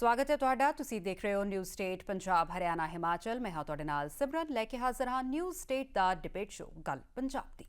ਸਵਾਗਤ ਹੈ ਤੁਹਾਡਾ। ਤੁਸੀਂ ਦੇਖ ਰਹੇ ਹੋ ਨਿਊਜ਼ ਸਟੇਟ ਪੰਜਾਬ, ਹਰਿਆਣਾ, ਹਿਮਾਚਲ। ਮੈਂ ਹਾਂ ਤੁਹਾਡੇ ਨਾਲ ਸਿਮਰਨ। ਲੈ ਕੇ ਹਾਜ਼ਰ ਹਾਂ ਨਿਊਜ਼ ਸਟੇਟ ਦਾ ਡਿਬੇਟ ਸ਼ੋ ਗੱਲ ਪੰਜਾਬ ਦੀ।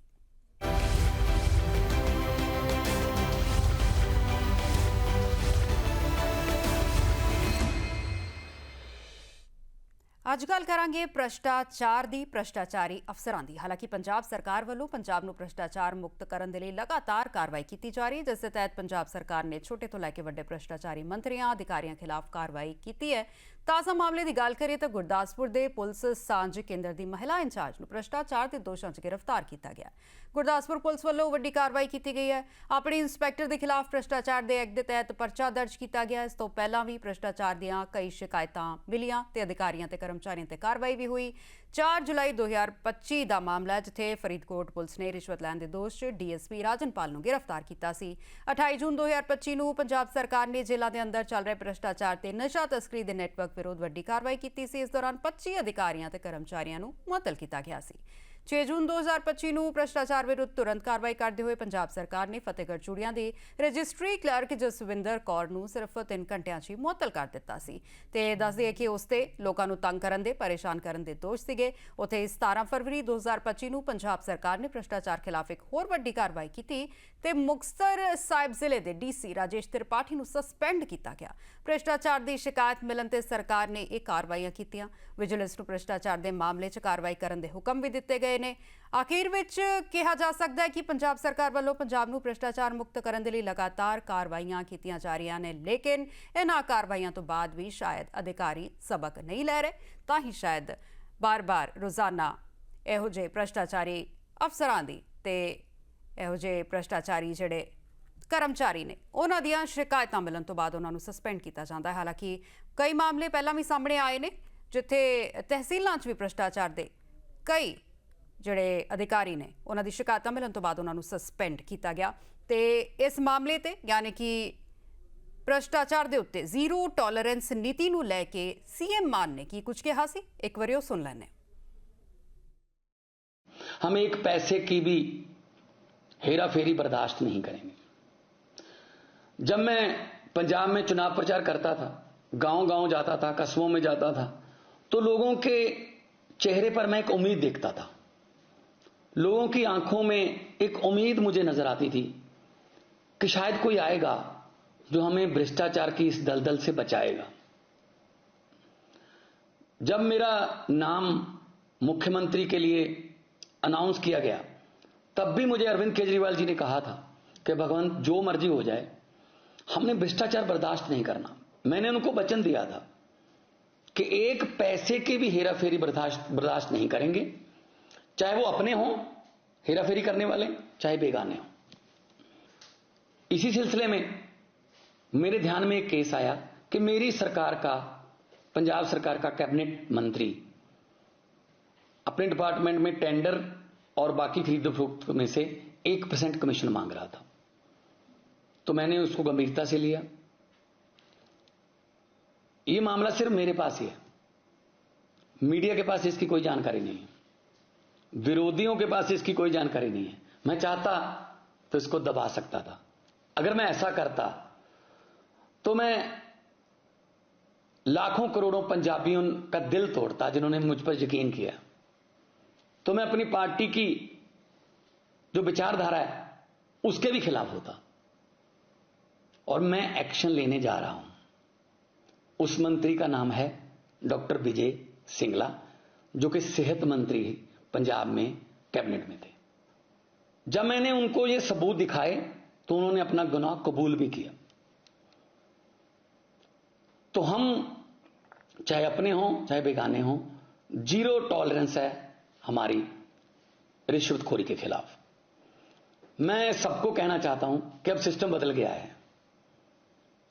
ਅੱਜ ਗੱਲ ਕਰਾਂਗੇ ਭ੍ਰਸ਼ਟਾਚਾਰ ਦੀ, ਭ੍ਰਸ਼ਟਾਚਾਰੀ ਅਫਸਰਾਂ ਦੀ। ਹਾਲਾਂਕਿ ਪੰਜਾਬ ਸਰਕਾਰ ਵੱਲੋਂ ਪੰਜਾਬ ਨੂੰ ਭ੍ਰਸ਼ਟਾਚਾਰ ਮੁਕਤ ਕਰਨ ਦੇ ਲਈ ਲਗਾਤਾਰ ਕਾਰਵਾਈ ਕੀਤੀ ਜਾ ਰਹੀ ਹੈ, ਜਿਸ ਦੇ ਤਹਿਤ ਪੰਜਾਬ ਸਰਕਾਰ ਨੇ ਛੋਟੇ ਤੋਂ ਲੈ ਕੇ ਵੱਡੇ ਭ੍ਰਸ਼ਟਾਚਾਰੀ ਮੰਤਰੀਆਂ, ਅਧਿਕਾਰੀਆਂ ਖਿਲਾਫ ਕਾਰਵਾਈ ਕੀਤੀ ਹੈ। ਤਾਜ਼ਾ ਮਾਮਲੇ ਦੀ ਗੱਲ ਕਰੀਏ ਤਾਂ ਗੁਰਦਾਸਪੁਰ ਦੇ ਪੁਲਿਸ ਸਾਂਝ ਕੇਂਦਰ ਦੀ ਮਹਿਲਾ ਇੰਚਾਰਜ ਨੂੰ ਭ੍ਰਿਸ਼ਟਾਚਾਰ ਦੇ ਦੋਸ਼ਾਂ 'ਚ ਗ੍ਰਿਫਤਾਰ ਕੀਤਾ ਗਿਆ। ਗੁਰਦਾਸਪੁਰ ਪੁਲਿਸ ਵੱਲੋਂ ਵੱਡੀ ਕਾਰਵਾਈ ਕੀਤੀ ਗਈ ਹੈ। ਆਪਣੇ ਇੰਸਪੈਕਟਰ ਦੇ ਖਿਲਾਫ ਭ੍ਰਿਸ਼ਟਾਚਾਰ ਦੇ ਐਕਟ ਦੇ ਤਹਿਤ ਪਰਚਾ ਦਰਜ ਕੀਤਾ ਗਿਆ। ਇਸ ਤੋਂ ਪਹਿਲਾਂ ਵੀ ਭ੍ਰਿਸ਼ਟਾਚਾਰ ਦੀਆਂ ਕਈ ਸ਼ਿਕਾਇਤਾਂ ਮਿਲੀਆਂ ਤੇ ਅਧਿਕਾਰੀਆਂ ਤੇ ਕਰਮਚਾਰੀਆਂ ਤੇ ਕਾਰਵਾਈ ਵੀ ਹੋਈ। 4 ਜੁਲਾਈ 2025 ਦਾ ਮਾਮਲਾ ਹੈ, ਜਿੱਥੇ ਫਰੀਦਕੋਟ ਪੁਲਿਸ ਨੇ ਰਿਸ਼ਵਤ ਲੈਣ ਦੇ ਦੋਸ਼ 'ਚ ਡੀਐਸਪੀ ਰਾਜਨਪਾਲ ਨੂੰ ਗ੍ਰਿਫਤਾਰ ਕੀਤਾ ਸੀ। 28 ਜੂਨ 2025 ਨੂੰ ਪੰਜਾਬ ਸਰਕਾਰ ਨੇ ਜੇਲ੍ਹਾਂ ਦੇ ਅੰਦਰ ਚੱਲ ਰਹੇ ਭ੍ਰਿਸ਼ਟਾਚਾਰ ਤੇ ਨਸ਼ਾ ਤਸਕਰੀ ਦੇ ਨੈਟਵਰਕ ਵਿਰੋਧ ਵੱਡੀ ਕਾਰਵਾਈ ਕੀਤੀ ਸੀ। ਇਸ ਦੌਰਾਨ 25 ਅਧਿਕਾਰੀਆਂ ਤੇ ਕਰਮਚਾਰੀਆਂ ਨੂੰ ਮੁਅੱਤਲ ਕੀਤਾ ਗਿਆ ਸੀ। 6 ਜੂਨ 2025 ਨੂੰ ਭ੍ਰਿਸ਼ਟਾਚਾਰ ਵਿਰੁੱਧ ਤੁਰੰਤ ਕਾਰਵਾਈ ਕਰਦੇ ਹੋਏ ਪੰਜਾਬ ਸਰਕਾਰ ਨੇ ਫਤਿਹਗੜ੍ਹ ਚੂੜੀਆਂ ਦੇ ਰਜਿਸਟਰੀ ਕਲਰਕ ਜਸਵਿੰਦਰ ਕੌਰ ਨੂੰ ਸਿਰਫ 3 ਘੰਟਿਆਂ 'ਚ ਹੀ ਮੁਅੱਤਲ ਕਰ ਦਿੱਤਾ ਸੀ ਤੇ ਦੱਸਦੇ ਦਈਏ ਕਿ ਉਸ ਤੇ ਲੋਕਾਂ ਨੂੰ ਤੰਗ ਕਰਨ ਦੇ, ਪਰੇਸ਼ਾਨ ਕਰਨ ਦੇ ਦੋਸ਼ ਸੀਗੇ। ਉਥੇ 17 ਫਰਵਰੀ 2025 ਨੂੰ ਪੰਜਾਬ ਸਰਕਾਰ ਨੇ ਭ੍ਰਿਸ਼ਟਾਚਾਰ ਖਿਲਾਫ ਇੱਕ ਹੋਰ ਵੱਡੀ ਕਾਰਵਾਈ ਕੀਤੀ ਤੇ ਮੁਕਤਸਰ ਸਾਹਿਬ ਜ਼ਿਲ੍ਹੇ ਦੇ ਡੀਸੀ ਰਾਜੇਸ਼ ਤ੍ਰਿਪਾਠੀ ਨੂੰ ਸਸਪੈਂਡ ਕੀਤਾ ਗਿਆ। ਭ੍ਰਿਸ਼ਟਾਚਾਰ ਦੀ ਸ਼ਿਕਾਇਤ ਮਿਲਣ ਤੇ ਸਰਕਾਰ ਨੇ ਇਹ ਕਾਰਵਾਈਆਂ ਕੀਤੀਆਂ। ਵਿਜੀਲੈਂਸ ਨੂੰ ਭ੍ਰਿਸ਼ਟਾਚਾਰ ਦੇ ਮਾਮਲੇ 'ਚ ਕਾਰਵਾਈ ਕਰਨ ਦੇ ਹੁਕਮ ਵੀ ਦਿੱਤੇ ਗਏ ਨੇ। ਆਖਿਰ ਵਿੱਚ ਕਿਹਾ ਜਾ ਸਕਦਾ ਹੈ ਕਿ ਪੰਜਾਬ ਸਰਕਾਰ ਵੱਲੋਂ ਪੰਜਾਬ ਨੂੰ ਭ੍ਰਿਸ਼ਟਾਚਾਰ ਮੁਕਤ ਕਰਨ ਦੇ ਲਈ ਲਗਾਤਾਰ ਕਾਰਵਾਈਆਂ ਕੀਤੀਆਂ ਜਾ ਰਹੀਆਂ ਨੇ, ਲੇਕਿਨ ਇਹਨਾਂ ਕਾਰਵਾਈਆਂ ਤੋਂ ਬਾਅਦ ਵੀ ਸ਼ਾਇਦ ਅਧਿਕਾਰੀ ਸਬਕ ਨਹੀਂ ਲੈ ਰਹੇ, ਤਾਂ ਹੀ ਸ਼ਾਇਦ ਬਾਰ-ਬਾਰ ਰੋਜ਼ਾਨਾ ਇਹੋ ਜਿਹੇ ਭ੍ਰਿਸ਼ਟਾਚਾਰੀ ਅਫਸਰਾਂ ਦੀ ਤੇ ਇਹੋ ਜਿਹੇ ਭ੍ਰਿਸ਼ਟਾਚਾਰੀ ਜਿਹੜੇ ਕਰਮਚਾਰੀ ਨੇ, ਉਹਨਾਂ ਦੀਆਂ ਸ਼ਿਕਾਇਤਾਂ ਮਿਲਣ ਤੋਂ ਬਾਅਦ ਉਹਨਾਂ ਨੂੰ ਸਸਪੈਂਡ ਕੀਤਾ ਜਾਂਦਾ ਹੈ। ਹਾਲਾਂਕਿ ਕਈ ਮਾਮਲੇ ਪਹਿਲਾਂ ਵੀ ਸਾਹਮਣੇ ਆਏ ਨੇ, ਜਿੱਥੇ ਤਹਿਸੀਲਾਂ 'ਚ ਵੀ ਭ੍ਰਿਸ਼ਟਾਚਾਰ ਦੇ ਕਈ ਜਿਹੜੇ ਅਧਿਕਾਰੀ ਨੇ ਉਹਨਾਂ ਦੀ ਸ਼ਿਕਾਇਤਾਂ ਮਿਲਣ ਤੋਂ ਬਾਅਦ ਉਹਨਾਂ ਨੂੰ ਸਸਪੈਂਡ ਕੀਤਾ ਗਿਆ ਤੇ ਇਸ ਮਾਮਲੇ ਤੇ ਯਾਨੀ ਕਿ ਭ੍ਰਸ਼ਟਾਚਾਰ ਦੇ ਉੱਤੇ ਜ਼ੀਰੋ ਟੋਲਰੈਂਸ ਨੀਤੀ ਨੂੰ ਲੈ ਕੇ ਸੀਐਮ ਮਾਨ ਨੇ ਕੀ ਕੁਝ ਕਿਹਾ ਸੀ ਇੱਕ ਵਾਰੀ ਉਹ ਸੁਣ ਲੈਣੇ हम एक पैसे की भी हेरा फेरी बर्दाश्त नहीं करेंगे जब मैं पंजाब में चुनाव प्रचार करता था गांव गांव जाता था कस्बों में जाता था तो लोगों के चेहरे पर मैं एक उम्मीद देखता था लोगों की आँखों में एक उम्मीद मुझे नज़र आती थी कि शायद कोई आएगा जो हमें भ्रष्टाचार की इस दलदल से बचाएगा। जब मेरा नाम मुख्यमंत्री के लिए अनाउंस किया गया, तब भी मुझे अरविंद केजरीवाल जी ने कहा था कि भगवान, जो मर्ज़ी हो जाए, हमने भ्रष्टाचार बर्दाश्त नहीं करना। मैंने उनको वचन दिया था कि एक पैसे की भी हेरा फेरी बर्दाश्त बर्दाश्त नहीं करेंगे। चाहे वो अपने हों हेरा फेरी करने वाले, चाहे बेगाने हों। इसी सिलसिले में मेरे ध्यान में एक केस आया कि मेरी सरकार का, पंजाब सरकार का कैबिनेट मंत्री, अपने डिपार्टमेंट में टेंडर और बाकी खरीद फरोख्त में से एक परसेंट कमीशन मांग रहा था। तो मैंने उसको गंभीरता से लिया। ये मामला सिर्फ़ मेरे पास ही है। मीडिया के पास इसकी कोई जानकारी नहीं है। विरोधियों के पास इसकी कोई जानकारी नहीं है। मैं चाहता तो इसको दबा सकता था। अगर मैं ऐसा करता तो मैं लाखों करोड़ों पंजाबियों का दिल तोड़ता जिन्होंने मुझ पर यकीन किया। तो मैं अपनी पार्टी की जो विचारधारा है, उसके भी खिलाफ होता। और मैं एक्शन लेने जा रहा हूँ। उस मंत्री का नाम है डॉक्टर विजय सिंगला, जो कि सेहत मंत्री पंजाब में, कैबिनेट में थे। जब मैंने उनको ये सबूत दिखाए तो उन्होंने अपना गुनाह कबूल भी किया। तो हम, चाहे अपने हों, चाहे बेगाने हों, ज़ीरो टॉलरेंस है हमारी रिश्वतखोरी के खिलाफ। मैं सबको कहना चाहता हूँ कि अब सिस्टम बदल गया है।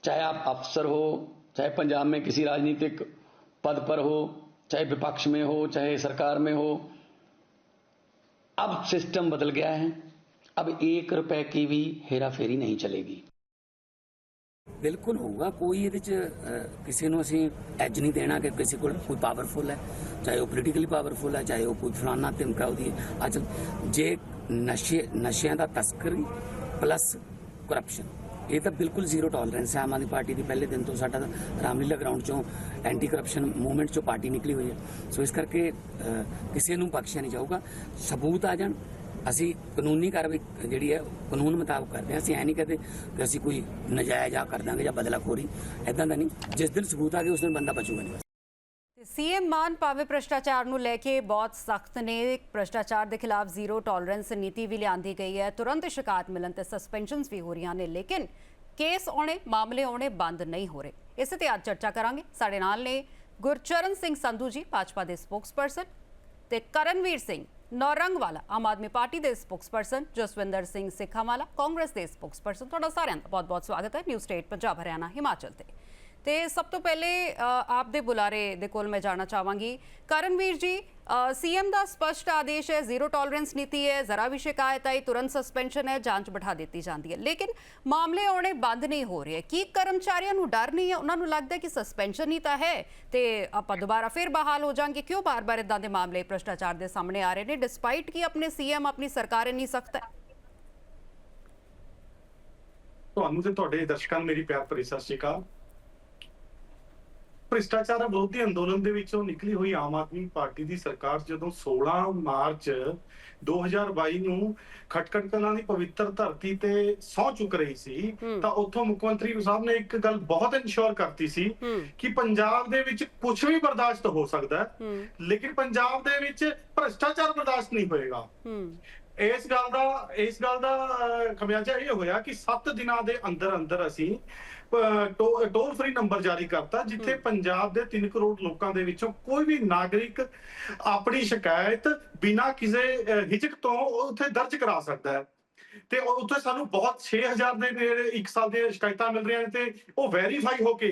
चाहे आप अफसर हो, चाहे पंजाब में किसी राजनीतिक पद पर हो, चाहे विपक्ष में हो, चाहे सरकार में हो अब सिस्टम बदल गया है अब एक रुपए की भी हेरा फेरी नहीं चलेगी ਬਿਲਕੁਲ ਹੋਊਗਾ ਕੋਈ ਇਹਦੇ ਚ ਅਹ, ਕਿਸੇ ਨੂੰ ਅਸੀਂ ਐਜ ਨਹੀਂ ਦੇਣਾ ਕਿ ਕਿਸੇ ਕੋਲ ਕੋਈ ਪਾਵਰਫੁਲ ਹੈ ਚਾਹੇ ਉਹ ਪੋਲੀਟੀਕਲੀ ਪਾਵਰਫੁਲ ਹੈ ਚਾਹੇ ਉਹ ਕੋਈ ਫਲਾਨਾ ਧਮਕਾ ਉਹਦੀ ਹੈ। ਅੱਜ ਜੇ ਨਸ਼ੇ ਨਸ਼ਿਆਂ ਦਾ ਤਸਕਰੀ ਪਲੱਸ ਕਰਪਸ਼ਨ ਇਹ ਤਾਂ ਬਿਲਕੁਲ ਜ਼ੀਰੋ ਟੋਲਰੈਂਸ ਹੈ, ਆਮ ਆਦਮੀ ਪਾਰਟੀ ਦੀ। ਪਹਿਲੇ ਦਿਨ ਤੋਂ ਸਾਡਾ ਰਾਮਲੀਲਾ ਗਰਾਊਂਡ ਚੋਂ ਐਂਟੀ ਕਰਪਸ਼ਨ ਮੂਵਮੈਂਟ ਚੋਂ ਪਾਰਟੀ ਨਿਕਲੀ ਹੋਈ ਹੈ। ਸੋ ਇਸ ਕਰਕੇ ਕਿਸੇ ਨੂੰ ਬਖਸ਼ਿਆ ਨਹੀਂ ਜਾਊਗਾ। ਸਬੂਤ ਆ ਜਾਣ। ਅਸੀਂ ਕਾਨੂੰਨੀ ਕਾਰਵਾਈ ਜਿਹੜੀ ਹੈ, ਕਾਨੂੰਨ ਮੁਤਾਬਕ ਕਰਦੇ ਹਾਂ। ਅਸੀਂ ਐ ਨਹੀਂ ਕਹਦੇ ਕਿ ਅਸੀਂ ਕੋਈ ਨਜਾਇਜ਼ ਆ ਕਰ ਦਾਂਗੇ ਜਾਂ ਬਦਲਾਖੋਰੀ। ਐਦਾਂ ਦਾ ਨਹੀਂ। ਜਿਸ ਦਿਨ ਸਬੂਤ ਆ ਗਏ ਉਸ ਦਿਨ ਬੰਦਾ ਬਚੂਗਾ ਨਹੀਂ। ਸੀਐਮ ਮਾਨ ਭਾਵੇਂ ਭ੍ਰਿਸ਼ਟਾਚਾਰ ਨੂੰ ਲੈ ਕੇ ਬਹੁਤ ਸਖਤ ਨੇ, ਭ੍ਰਿਸ਼ਟਾਚਾਰ ਦੇ ਖਿਲਾਫ ਜ਼ੀਰੋ ਟੋਲਰੈਂਸ ਨੀਤੀ ਵੀ ਲਿਆਂਦੀ ਗਈ ਹੈ। ਤੁਰੰਤ ਸ਼ਿਕਾਇਤ ਮਿਲਣ ਤੇ ਸਸਪੈਂਸ਼ਨਸ ਵੀ ਹੋ ਰਹੀਆਂ ਨੇ, ਲੇਕਿਨ ਕੇਸ ਆਉਣੇ, ਮਾਮਲੇ ਆਉਣੇ ਬੰਦ ਨਹੀਂ ਹੋ ਰਹੇ। ਇਸੇ ਤੇ ਅੱਜ ਚਰਚਾ ਕਰਾਂਗੇ। ਸਾਡੇ ਨਾਲ ਨੇ ਗੁਰਚਰਨ ਸਿੰਘ ਸੰਧੂ ਜੀ, ਭਾਜਪਾ ਦੇ ਸਪੋਕਸਪਰਸਨ ਤੇ ਕਰਨਵੀਰ ਸਿੰਘ ਨੌਰੰਗ ਵਾਲਾ ਆਮ ਆਦਮੀ ਪਾਰਟੀ ਦੇ ਸਪੋਕਸਪਰਸਨ ਜਸਵਿੰਦਰ ਸਿੰਘ ਸਿੱਖਾਵਾਲਾ, ਕਾਂਗਰਸ ਦੇ ਸਪੋਕਸਪਰਸਨ ਤੁਹਾਡਾ ਸਾਰਿਆਂ ਦਾ ਬਹੁਤ-ਬਹੁਤ ਸਵਾਗਤ ਹੈ। ਨਿਊ ਸਟੇਟ ਪੰਜਾਬ, ਹਰਿਆਣਾ, ਹਿਮਾਚਲ ਤੇ। ਤੇ ਸਭ ਤੋਂ ਪਹਿਲੇ ਆਪ ਦੇ ਬੁਲਾਰੇ ਦੇ ਕੋਲ ਮੈਂ ਜਾਣਾ ਚਾਹਾਂਗੀ। ਕਰਨਵੀਰ ਜੀ ਸੀਐਮ ਦਾ ਸਪਸ਼ਟ ਆਦੇਸ਼ ਹੈ, ਜ਼ੀਰੋ ਟੋਲਰੈਂਸ ਨੀਤੀ ਹੈ, ਜ਼ਰਾ ਵੀ ਸ਼ਿਕਾਇਤ ਆਈ, ਤੁਰੰਤ ਸਸਪੈਂਸ਼ਨ ਹੈ, ਜਾਂਚ ਬਿਠਾ ਦਿੱਤੀ ਜਾਂਦੀ ਹੈ। ਲੇਕਿਨ ਮਾਮਲੇ ਆਉਣੇ ਬੰਦ ਨਹੀਂ ਹੋ ਰਹੇ। ਕੀ ਕਰਮਚਾਰੀਆਂ ਨੂੰ ਡਰ ਨਹੀਂ ਹੈ? ਉਹਨਾਂ ਨੂੰ ਲੱਗਦਾ ਕਿ ਸਸਪੈਂਸ਼ਨ ਹੀ ਤਾਂ ਹੈ ਤੇ ਆਪਾਂ ਦੁਬਾਰਾ ਫਿਰ ਬਹਾਲ ਹੋ ਜਾਾਂਗੇ। ਕਿਉਂ ਬਾਰ-ਬਾਰ ਇਦਾਂ ਦੇ ਮਾਮਲੇ, ਭ੍ਰਸ਼ਟਾਚਾਰ ਦੇ ਸਾਹਮਣੇ ਆ ਰਹੇ ਨੇ ਡਿਸਪਾਈਟ ਕਿ ਆਪਣੇ ਸੀਐਮ, ਆਪਣੀ ਸਰਕਾਰ ਇੰਨੀ ਸਖਤ ਹੈ? ਤੁਹਾਨੂੰ ਤੇ ਤੁਹਾਡੇ ਦਰਸ਼ਕਾਂ ਨੂੰ ਮੇਰੀ ਪਿਆਰ ਭਰੀ ਸਤਿ ਸ਼੍ਰੀ ਅਕਾਲ। ਭ੍ਰਿਸ਼ਟਾਚਾਰ ਵਿਰੋਧੀ ਅੰਦੋਲਨ ਦੇ ਵਿੱਚੋਂ ਨਿਕਲੀ ਹੋਈ ਆਮ ਆਦਮੀ ਪਾਰਟੀ ਦੀ ਸਰਕਾਰ ਜਦੋਂ 16 ਮਾਰਚ 2022 ਨੂੰ ਖਟਕੜ ਕਲਾਂ ਦੀ ਪਵਿੱਤਰ ਧਰਤੀ ਤੇ ਸਹੁੰ ਚੁੱਕ ਰਹੀ ਸੀ। ਤਾਂ ਉੱਥੋਂ ਮੁੱਖ ਮੰਤਰੀ ਸਾਹਿਬ ਨੇ ਇੱਕ ਗੱਲ ਬਹੁਤ ਇਨਸ਼ੋਰ ਕਰਤੀ ਸੀ ਕਿ ਪੰਜਾਬ ਦੇ ਵਿੱਚ ਕੁਝ ਵੀ ਬਰਦਾਸ਼ਤ ਹੋ ਸਕਦਾ ਹੈ ਲੇਕਿਨ ਪੰਜਾਬ ਦੇ ਵਿੱਚ ਭ੍ਰਿਸ਼ਟਾਚਾਰ ਬਰਦਾਸ਼ਤ ਨਹੀਂ ਹੋਏਗਾ। ਇਸ ਗੱਲ ਦਾ ਇਸ ਗੱਲ ਦਾ ਖਮਿਆਜਾ ਇਹ ਹੋਇਆ ਕਿ 7 ਦਿਨਾਂ ਦੇ ਅੰਦਰ ਅੰਦਰ ਅਸੀਂ ਟੋਲ ਫ੍ਰੀ ਨੰਬਰ ਜਾਰੀ ਕਰਤਾ ਜਿੱਥੇ ਪੰਜਾਬ ਦੇ 3 ਕਰੋੜ ਲੋਕਾਂ ਦੇ ਵਿੱਚੋਂ ਕੋਈ ਵੀ ਨਾਗਰਿਕ ਆਪਣੀ ਸ਼ਿਕਾਇਤ ਬਿਨਾਂ ਕਿਸੇ ਹਿਚਕ ਤੋਂ ਉੱਥੇ ਦਰਜ ਕਰਾ ਸਕਦਾ ਹੈ। ਤੇ ਉੱਥੇ ਸਾਨੂੰ ਬਹੁਤ 6000 ਦੇ ਨੇੜੇ ਇੱਕ ਸਾਲ ਦੀਆਂ ਸ਼ਿਕਾਇਤਾਂ ਮਿਲ ਰਹੀਆਂ ਨੇ ਤੇ ਉਹ ਵੈਰੀਫਾਈ ਹੋ ਕੇ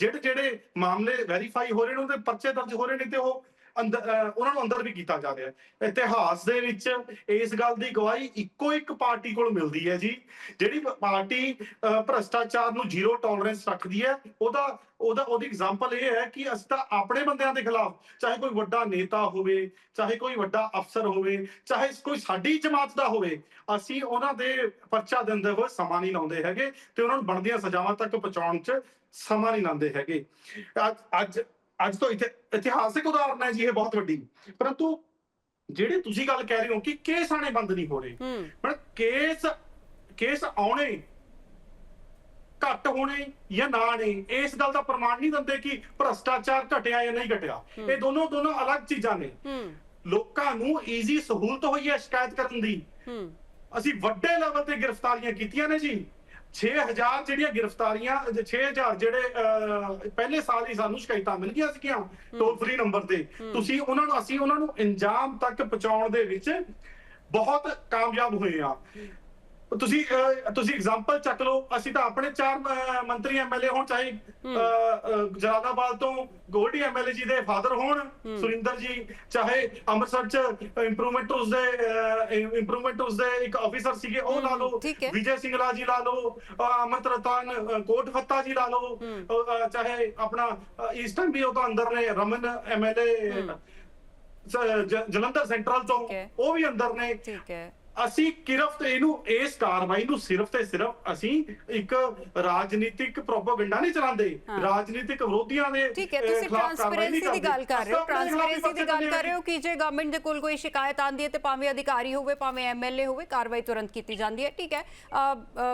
ਜਿਹੜੇ ਜਿਹੜੇ ਮਾਮਲੇ ਵੈਰੀਫਾਈ ਹੋ ਰਹੇ ਨੇ ਉਹਦੇ ਪਰਚੇ ਦਰਜ ਹੋ ਰਹੇ ਨੇ ਤੇ ਉਹ ਅੰਦਰ ਉਹਨਾਂ ਨੂੰ ਅੰਦਰ ਵੀ ਕੀਤਾ ਜਾ ਰਿਹਾ ਹੈ। ਇਤਿਹਾਸ ਦੇ ਵਿੱਚ ਇਸ ਗੱਲ ਦੀ ਗਵਾਹੀ ਇੱਕੋ ਇੱਕ ਪਾਰਟੀ ਕੋਲ ਮਿਲਦੀ ਹੈ ਜੀ, ਜਿਹੜੀ ਪ- ਪਾਰਟੀ ਭ੍ਰਸ਼ਟਾਚਾਰ ਨੂੰ ਜ਼ੀਰੋ ਟੋਲਰੈਂਸ ਰੱਖਦੀ ਹੈ। ਉਹਦਾ ਉਹਦਾ, ਉਹਦੀ ਐਗਜ਼ਾਮਪਲ ਇਹ ਹੈ ਕਿ ਅਸੀਂ ਤਾਂ ਆਪਣੇ ਬੰਦਿਆਂ ਦੇ ਖਿਲਾਫ, ਚਾਹੇ ਕੋਈ ਵੱਡਾ ਨੇਤਾ ਹੋਵੇ, ਚਾਹੇ ਕੋਈ ਵੱਡਾ ਅਫਸਰ ਹੋਵੇ, ਚਾਹੇ ਕੋਈ ਸਾਡੀ ਜਮਾਤ ਦਾ ਹੋਵੇ, ਅਸੀਂ ਉਹਨਾਂ ਦੇ ਪਰਚਾ ਦਿੰਦੇ ਹੋਏ ਸਮਾਂ ਨਹੀਂ ਲਾਉਂਦੇ ਹੈਗੇ ਤੇ ਉਹਨਾਂ ਨੂੰ ਬਣਦੀਆਂ ਸਜ਼ਾਵਾਂ ਤੱਕ ਪਹੁੰਚਾਉਣ 'ਚ ਸਮਾਂ ਨਹੀਂ ਲਾਉਂਦੇ ਹੈਗੇ। ਅੱਜ ਅੱਜ ਤੋਂ ਇਤਿਹਾਸਿਕ ਉਦਾਹਰਨ ਹੈ ਜੀ ਇਹ ਬਹੁਤ ਵੱਡੀ। ਪਰੰਤੂ ਜਿਹੜੇ ਤੁਸੀਂ ਗੱਲ ਕਹਿ ਰਹੇ ਹੋ ਕਿ ਕੇਸ ਆਣੇ ਬੰਦ ਨਹੀਂ ਹੋ ਰਹੇ ਪਰ ਕੇਸ ਕੇਸ ਆਉਣੇ ਘੱਟ ਹੋਣੇ ਜਾਂ ਨਾ ਆਣੇ ਇਸ ਗੱਲ ਦਾ ਪ੍ਰਮਾਣ ਨਹੀਂ ਦਿੰਦੇ ਕਿ ਭ੍ਰਸ਼ਟਾਚਾਰ ਘਟਿਆ ਜਾਂ ਨਹੀਂ ਘਟਿਆ। ਇਹ ਦੋਨੋਂ ਦੋਨੋਂ ਅਲੱਗ ਚੀਜ਼ਾਂ ਨੇ। ਲੋਕਾਂ ਨੂੰ ਈਜ਼ੀ ਸਹੂਲਤ ਹੋਈ ਹੈ ਸ਼ਿਕਾਇਤ ਕਰਨ ਦੀ। ਅਸੀਂ ਵੱਡੇ ਲੈਵਲ ਤੇ ਗ੍ਰਿਫਤਾਰੀਆਂ ਕੀਤੀਆਂ ਨੇ ਜੀ। 6000 ਜਿਹੜੀਆਂ ਗ੍ਰਿਫਤਾਰੀਆਂ 6000 ਜਿਹੜੇ ਪਹਿਲੇ ਸਾਲ ਹੀ ਸਾਨੂੰ ਸ਼ਿਕਾਇਤਾਂ ਮਿਲ ਗਈਆਂ ਸੀਗੀਆਂ ਟੋਲ ਫ੍ਰੀ ਨੰਬਰ ਤੇ। ਤੁਸੀਂ ਉਹਨਾਂ ਨੂੰ ਅਸੀਂ ਉਹਨਾਂ ਨੂੰ ਇੰਜਾਮ ਤੱਕ ਪਹੁੰਚਾਉਣ ਦੇ ਵਿੱਚ ਬਹੁਤ ਕਾਮਯਾਬ ਹੋਏ ਆ। ਤੁਸੀਂ ਤੁਸੀਂ ਐਗਜ਼ਾਮਪਲ ਚੱਕ ਲਓ। ਅਸੀਂ ਤਾਂ ਆਪਣੇ ਚਾਰ ਮੰਤਰੀ ਐਮਐਲਏ ਹੋਣ ਚਾਹੇ ਜਲਾਲਾਬਾਦ ਤੋਂ ਗੋਲਡੀ ਐਮਐਲਏ ਜੀ ਦੇ ਫਾਦਰ ਹੋਣ ਸੁਰਿੰਦਰ ਜੀ ਚਾਹੇ ਅੰਮ੍ਰਿਤਸਰ ਚ ਇੰਪਰੂਵਮੈਂਟ ਉਸ ਦੇ ਇੰਪਰੂਵਮੈਂਟ ਉਸ ਦੇ ਇੱਕ ਆਫੀਸਰ ਸੀਗੇ ਉਹ ਲਾ ਲਓ। ਵਿਜੇ ਸਿੰਘਲਾ ਜੀ ਲਾ ਲਓ ਅਮਿਤ ਰਤਨ ਕੋਟ ਫੱਤਾ ਜੀ ਲਾ ਲਓ। ਚਾਹੇ ਆਪਣਾ ਈਸਟਰਨ ਵੀ ਉਹ ਤਾਂ ਅੰਦਰ ਨੇ ਰਮਨ ਐਮਐਲਏ ਜਲੰਧਰ ਸੈਂਟਰਲ ਤੋਂ। ਉਹ ਵੀ ਅੰਦਰ ਨੇ। ਠੀਕ ਹੈ। ਅਸੀਂ ਕਿਰਫ ਇਹਨੂੰ ਇਸ ਕਾਰਵਾਈ ਨੂੰ ਸਿਰਫ ਤੇ ਸਿਰਫ ਅਸੀਂ ਇੱਕ ਰਾਜਨੀਤਿਕ ਪ੍ਰੋਪਗੈਂਡਾ ਨਹੀਂ ਚਲਾਉਂਦੇ। ਰਾਜਨੀਤਿਕ ਵਿਰੋਧੀਆਂ ਦੇ ਠੀਕ ਹੈ ਤੁਸੀਂ ਟ੍ਰਾਂਸਪੇਰੈਂਸੀ ਦੀ ਗੱਲ ਕਰ ਰਹੇ ਹੋ ਟ੍ਰਾਂਸਪੇਰੈਂਸੀ ਦੀ ਗੱਲ ਕਰ ਰਹੇ ਹੋ ਕਿ ਜੇ ਗਵਰਨਮੈਂਟ ਦੇ ਕੋਲ ਕੋਈ ਸ਼ਿਕਾਇਤ ਆਂਦੀ ਹੈ ਤੇ ਭਾਵੇਂ ਅਧਿਕਾਰੀ ਹੋਵੇ ਭਾਵੇਂ ਐਮਐਲਏ ਹੋਵੇ ਕਾਰਵਾਈ ਤੁਰੰਤ ਕੀਤੀ ਜਾਂਦੀ ਹੈ। ਠੀਕ ਹੈ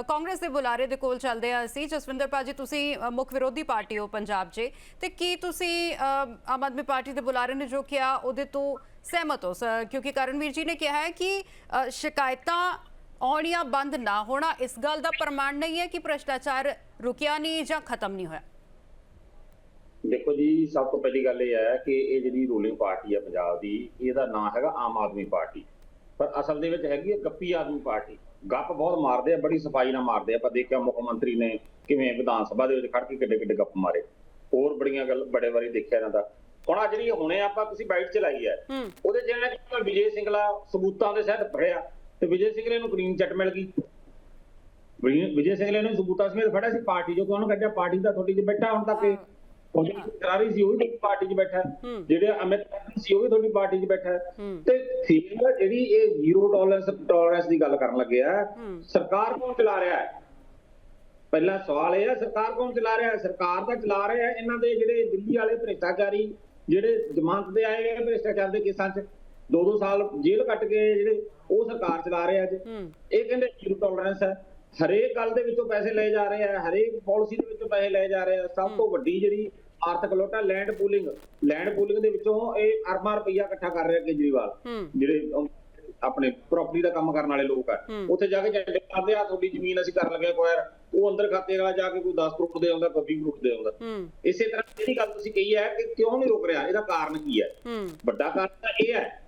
ਕਾਂਗਰਸ ਦੇ ਬੁਲਾਰੇ ਦੇ ਕੋਲ ਚੱਲਦੇ ਆ ਅਸੀਂ। ਜਸਵਿੰਦਰ ਪਾਜੀ ਤੁਸੀਂ ਮੁੱਖ ਵਿਰੋਧੀ ਪਾਰਟੀ ਹੋ ਪੰਜਾਬ 'ਚ। ਤੇ ਕੀ ਤੁਸੀਂ ਆਮ ਆਦਮੀ ਪਾਰਟੀ ਦੇ ਬੁਲਾਰੇ ਨੇ ਜੋ ਕਿਹਾ ਉਹਦੇ ਤੋਂ ਸਹਿਮਤ ਹੋ ਕਿਉਂਕਿ ਕਰਨਵੀਰ ਜੀ ਨੇ ਕਿਹਾ ਹੈ ਕਿ ਸ਼ਿਕਾਇਤਾਂ ਆਉਣੀਆਂ ਬੰਦ ਨਾ ਹੋਣਾ ਇਸ ਗੱਲ ਦਾ ਪ੍ਰਮਾਣ ਨਹੀਂ ਹੈ ਕਿ ਭ੍ਰਸ਼ਟਾਚਾਰ ਰੁਕਿਆ ਨਹੀਂ ਜਾਂ ਖਤਮ ਨਹੀਂ ਹੋਇਆ। ਦੇਖੋ ਜੀ, ਸਭ ਤੋਂ ਪਹਿਲੀ ਗੱਲ ਇਹ ਹੈ ਕਿ ਇਹ ਜਿਹੜੀ ਰੂਲਿੰਗ ਪਾਰਟੀ ਹੈ ਪੰਜਾਬ ਦੀ, ਇਹਦਾ ਨਾਮ ਹੈਗਾ ਆਮ ਆਦਮੀ ਪਾਰਟੀ। ਪਰ ਅਸਲ ਦੇ ਵਿੱਚ ਹੈਗੀ ਹੈ ਗੱਪੀ ਆਦਮੀ ਪਾਰਟੀ। ਗੱਪ ਬਹੁਤ ਮਾਰਦੇ ਆ, ਬੜੀ ਸਫ਼ਾਈ ਨਾਲ ਮਾਰਦੇ ਆ। ਆਪਾਂ ਦੇਖਿਆ ਮੁੱਖ ਮੰਤਰੀ ਨੇ ਕਿਵੇਂ ਵਿਧਾਨ ਸਭਾ ਦੇ ਵਿੱਚ ਖੜ ਕੇ ਕਿੱਡੇ ਕਿੱਡੇ ਗੱਪ ਮਾਰੇ। ਹੋਰ ਬੜੀਆਂ ਗੱਲ ਬੜੇ ਵਾਰੀ ਦੇਖਿਆ ਇਹਨਾਂ ਦਾ ਹੁਣ ਆ ਜਿਹੜੀ ਹੁਣੇ ਆਪਾਂ ਕਿਸੇ ਬਾਈਟ ਚਲਾਈ ਹੈ ਹੂੰ। ਉਹਦੇ ਜਿਹੜਾ ਕਿ ਵਿਜੇ ਸਿੰਗਲਾ ਸਬੂਤਾਂ ਦੇ ਸਹਿਤ ਫੜਿਆ ਤੇ ਵਿਜੇ ਸਿੰਗਲੇ ਨੂੰ ਕਲੀਨ ਚਟ ਮਿਲ ਗਈ। ਵਿਜੇ ਸਿੰਗਲੇ ਨੂੰ ਸਬੂਤਾਂ ਸਮੇਤ ਫੜਿਆ ਸੀ ਪਾਰਟੀ ਜੋ ਉਹਨੂੰ ਕੱਢਿਆ? ਪਾਰਟੀ ਦਾ ਥੋੜੀ ਜਿਹੀ ਬੈਠਾ ਹੁਣ ਤੱਕ ਉਹ ਕਰਾਰੀ ਸੀ ਉਹ ਵੀ ਤੁਹਾਡੀ ਪਾਰਟੀ 'ਚ ਬੈਠਾ। ਜਿਹੜੇ ਅਮਿਤ ਸੀ ਉਹ ਵੀ ਤੁਹਾਡੀ ਪਾਰਟੀ 'ਚ ਬੈਠਾ। ਤੇ ਥੀਮ ਜਿਹੜੀ ਇਹ ਜ਼ੀਰੋ ਟੋਲਰੈਂਸ ਟੋਲਰੈਂਸ ਦੀ ਗੱਲ ਕਰਨ ਲੱਗੇ ਆ। ਸਰਕਾਰ ਕੌਣ ਚਲਾ ਰਿਹਾ ਹੈ? ਪਹਿਲਾ ਸਵਾਲ ਇਹ ਹੈ ਸਰਕਾਰ ਕੌਣ ਚਲਾ ਰਿਹਾ ਹੈ? ਸਰਕਾਰ ਤਾਂ ਚਲਾ ਰਿਹਾ ਹੈ ਇਹਨਾਂ ਦੇ ਜਿਹੜੇ ਦਿੱਲੀ ਵਾਲੇ ਭ੍ਰਿਸ਼ਟਾਚਾਰੀ ਜਿਹੜੇ ਜ਼ਮਾਨਤ ਤੇ ਆਏ ਹੋਏ ਭ੍ਰਿਸ਼ਟਾਚਾਰ ਦੇ ਕੇਸਾਂ 'ਚ ਦੋ ਦੋ ਸਾਲ ਜੇਲ੍ਹ ਕੱਟ ਕੇ ਜਿਹੜੇ ਉਹ ਸਰਕਾਰ ਚਲਾ ਰਿਹਾ ਅੱਜ। ਇਹ ਕਹਿੰਦੇ ਜ਼ੀਰੋ ਟੋਲਰੈਂਸ ਹੈ। ਹਰੇਕ ਗੱਲ ਦੇ ਵਿੱਚੋਂ ਪੈਸੇ ਲਏ ਜਾ ਰਹੇ ਆ ਹਰੇਕ ਪਾਲਿਸੀ ਦੇ ਵਿੱਚੋਂ ਪੈਸੇ ਲਏ ਜਾ ਰਹੇ ਆ। ਸਭ ਤੋਂ ਵੱਡੀ ਜਿਹੜੀ ਆਰਥਿਕ ਲੋਟਾ ਲੈਂਡ ਪੂਲਿੰਗ ਲੈਂਡ ਪੂਲਿੰਗ ਦੇ ਵਿੱਚੋਂ ਇਹ ਅਰਬਾਂ ਰੁਪਈਆ ਇਕੱਠਾ ਕਰ ਰਿਹਾ ਕੇਜਰੀਵਾਲ। ਜਿਹੜੇ ਆਪਣੇ ਪ੍ਰਾਪਰਟੀ ਦਾ ਕੰਮ ਕਰਨ ਵਾਲੇ ਲੋਕ ਆ। ਹੂੰ। ਉੱਥੇ ਜਾ ਕੇ ਝੰਡੇ ਕਰਦੇ ਆ ਤੁਹਾਡੀ ਜ਼ਮੀਨ ਅਸੀਂ ਕਰਨ ਲੱਗੇ ਅਕਵਾਇਰ ਉਹ ਅੰਦਰ ਖਾਤੇ ਵਾਲਾ ਜਾ ਕੇ ਕੋਈ 10 ਕਰੋੜ ਦੇ ਆਉਂਦਾ ਕੋਈ 20 ਕਰੋੜ ਦੇ ਆਉਂਦਾ। ਹੂੰ। ਇਸੇ ਤਰ੍ਹਾਂ ਜਿਹੜੀ ਗੱਲ ਤੁਸੀਂ ਕਹੀ ਹੈ ਕਿ ਕਿਉਂ ਨਹੀਂ ਰੁਕ ਰਿਹਾ? ਇਹਦਾ ਕਾਰਨ ਕੀ ਹੈ? ਹੂੰ। ਵੱਡਾ ਕਾਰਨ ਤਾਂ ਇਹ ਹੈ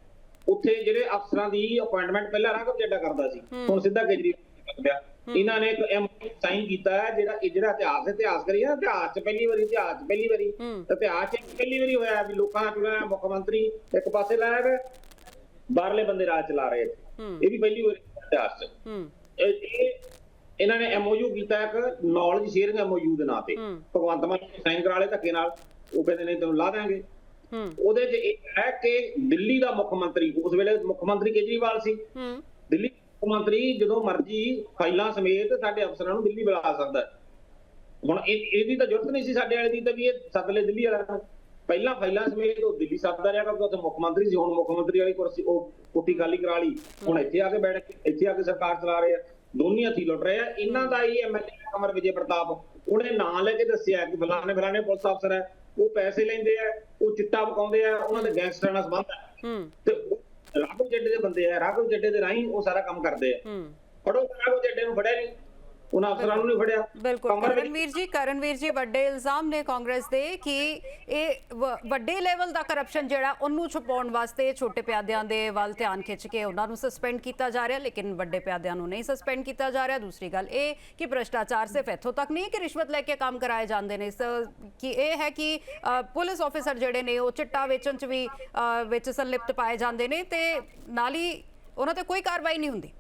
ਉੱਥੇ ਜਿਹੜੇ ਅਫਸਰਾਂ ਦੀ ਅਪਾਇੰਟਮੈਂਟ ਪਹਿਲਾਂ ਰਾਘਵ ਚੱਡਾ ਕਰਦਾ ਸੀ। ਹੁਣ ਸਿੱਧਾ ਕੇਜਰੀਵਾਲ ਕਰ ਗਿਆ ਇਹਨਾਂ ਨੇ ਇੱਕ ਐਮਓ ਸਾਈਨ ਕੀਤਾ ਹੈ ਜਿਹੜਾ ਜਿਹੜਾ ਇਤਿਹਾਸ ਹੈ, ਇਤਿਹਾਸ ਕਰੀਏ ਨਾ ਇਤਿਹਾਸ 'ਚ ਪਹਿਲੀ ਵਾਰੀ ਇਤਿਹਾਸ 'ਚ ਪਹਿਲੀ ਵਾਰੀ। ਹੂੰ। ਇਤਿਹਾਸ 'ਚ ਪਹਿਲੀ ਵਾਰੀ ਹੋਇਆ ਵੀ ਲੋਕਾਂ ਨੇ ਮੁੱਖ ਮੰਤਰੀ ਇੱਕ ਪਾਸੇ ਲਾਇਆ ਹੋਇਆ। ਬਾਹਰਲੇ ਬੰਦੇ ਰਾਜ ਚਲਾ ਰਹੇ। ਇਹ ਵੀ ਪਹਿਲੀ ਵਾਰੀ ਇਤਿਹਾਸ 'ਚ। ਹੂੰ। ਇਹ ਇਹ ਇਹਨਾਂ ਨੇ ਐਮਓਯੂ ਕੀਤਾ ਇੱਕ ਨੌਲੇਜ ਸ਼ੇਅਰਿੰਗ ਐਮਓਯੂ ਦੇ ਨਾਂ ਤੇ। ਭਗਵੰਤ ਮਾਨ ਸਾਈਨ ਕਰਾ ਲਏ ਧੱਕੇ ਨਾਲ। ਉਹ ਕਹਿੰਦੇ ਨਹੀਂ ਤੈਨੂੰ ਲਾ ਦਾਂਗੇ ਉਹਦੇ 'ਚ ਇਹ ਹੈ ਕਿ ਦਿੱਲੀ ਦਾ ਮੁੱਖ ਮੰਤਰੀ ਉਸ ਵੇਲੇ ਮੁੱਖ ਮੰਤਰੀ ਕੇਜਰੀਵਾਲ ਸੀ। ਦਿੱਲੀ ਮੁੱਖ ਮੰਤਰੀ ਜਦੋਂ ਮਰਜ਼ੀ ਫਾਈਲਾਂ ਸਮੇਤ ਸਾਡੇ ਅਫਸਰਾਂ ਨੂੰ ਦਿੱਲੀ ਬੁਲਾ ਸਕਦਾ। ਹੁਣ ਇਹ ਇਹਦੀ ਤਾਂ ਜ਼ਰੂਰਤ ਨਹੀਂ ਸੀ ਸਾਡੇ ਵਾਲੇ ਦੀ ਤਾਂ ਵੀ ਇਹ ਸੱਦ ਲੈ ਦਿੱਲੀ ਵਾਲਾ ਨੂੰ। ਪਹਿਲਾਂ ਫਾਈਲਾਂ ਸਮੇਤ ਉਹ ਦਿੱਲੀ ਸੱਦਦਾ ਰਿਹਾ ਕਿਉਂਕਿ ਉੱਥੇ ਮੁੱਖ ਮੰਤਰੀ ਸੀ ਹੁਣ ਮੁੱਖ ਮੰਤਰੀ ਵਾਲੀ ਕੁਰਸੀ ਉਹ ਕੁੱਟੀ ਖਾਲੀ ਕਰਾ ਲਈ। ਹੁਣ ਇੱਥੇ ਆ ਕੇ ਬੈਠ ਕੇ ਇੱਥੇ ਆ ਕੇ ਸਰਕਾਰ ਚਲਾ ਰਹੇ ਆ। ਦੋਨੀ ਹੱਥੀ ਲੁੱਟ ਰਹੇ ਆ। ਇਹਨਾਂ ਦਾ ਹੀ ਐਮਐਲਏ ਕਮਰ ਵਿਜੇ ਪ੍ਰਤਾਪ ਉਹਨੇ ਨਾਂ ਲੈ ਕੇ ਦੱਸਿਆ ਕਿ ਫਲਾਣੇ ਫਲਾਣੇ ਪੁਲਿਸ ਅਫਸਰ ਹੈ। ਉਹ ਪੈਸੇ ਲੈਂਦੇ ਆ ਉਹ ਚਿੱਟਾ ਪਕਾਉਂਦੇ ਆ ਉਹਨਾਂ ਦੇ ਗੈਂਗਸਟਰਾਂ ਨਾਲ ਸੰਬੰਧ ਹੈ। ਤੇ ਰਾਘਵ ਜੱਡੇ ਦੇ ਬੰਦੇ ਆ। ਰਾਘਵ ਜੱਡੇ ਦੇ ਰਾਹੀਂ ਉਹ ਸਾਰਾ ਕੰਮ ਕਰਦੇ ਆ। ਫੜੋ ਰਾਘਵ ਜੱਡੇ ਨੂੰ ਫੜਿਆ ਨਹੀਂ। ਉਹਨਾਂ ਅਫਸਰਾਂ ਨੂੰ ਨਹੀਂ ਫੜਿਆ। ਬਿਲਕੁਲ ਕਰਨਵੀਰ ਜੀ ਕਰਨਵੀਰ ਜੀ ਵੱਡੇ ਇਲਜ਼ਾਮ ਨੇ ਕਾਂਗਰਸ ਦੇ ਕਿ ਇਹ ਵੱਡੇ ਲੈਵਲ ਦਾ ਕਰਪਸ਼ਨ ਜਿਹੜਾ ਉਹਨੂੰ ਛੁਪਾਉਣ ਵਾਸਤੇ ਛੋਟੇ ਪਿਆਦਿਆਂ ਦੇ ਵੱਲ ਧਿਆਨ ਖਿੱਚ ਕੇ ਉਹਨਾਂ ਨੂੰ ਸਸਪੈਂਡ ਕੀਤਾ ਜਾ ਰਿਹਾ ਲੇਕਿਨ ਵੱਡੇ ਪਿਆਦਿਆਂ ਨੂੰ ਨਹੀਂ ਸਸਪੈਂਡ ਕੀਤਾ ਜਾ ਰਿਹਾ। ਦੂਸਰੀ ਗੱਲ ਇਹ ਕਿ ਭ੍ਰਿਸ਼ਟਾਚਾਰ ਸਿਰਫ ਇੱਥੋਂ ਤੱਕ ਨਹੀਂ ਕਿ ਰਿਸ਼ਵਤ ਲੈ ਕੇ ਕੰਮ ਕਰਾਏ ਜਾਂਦੇ ਨੇ। ਕਿ ਇਹ ਹੈ ਕਿ ਪੁਲਿਸ ਆਫੀਸਰ ਜਿਹੜੇ ਨੇ ਉਹ ਚਿੱਟਾ ਵੇਚਣ ਚ ਵੀ ਵਿੱਚ ਸੰਲਿਪਤ ਪਾਏ ਜਾਂਦੇ ਨੇ ਤੇ ਨਾਲ ਹੀ ਉਹਨਾਂ ਤੇ ਕੋਈ ਕਾਰਵਾਈ ਨਹੀਂ ਹੁੰਦੀ।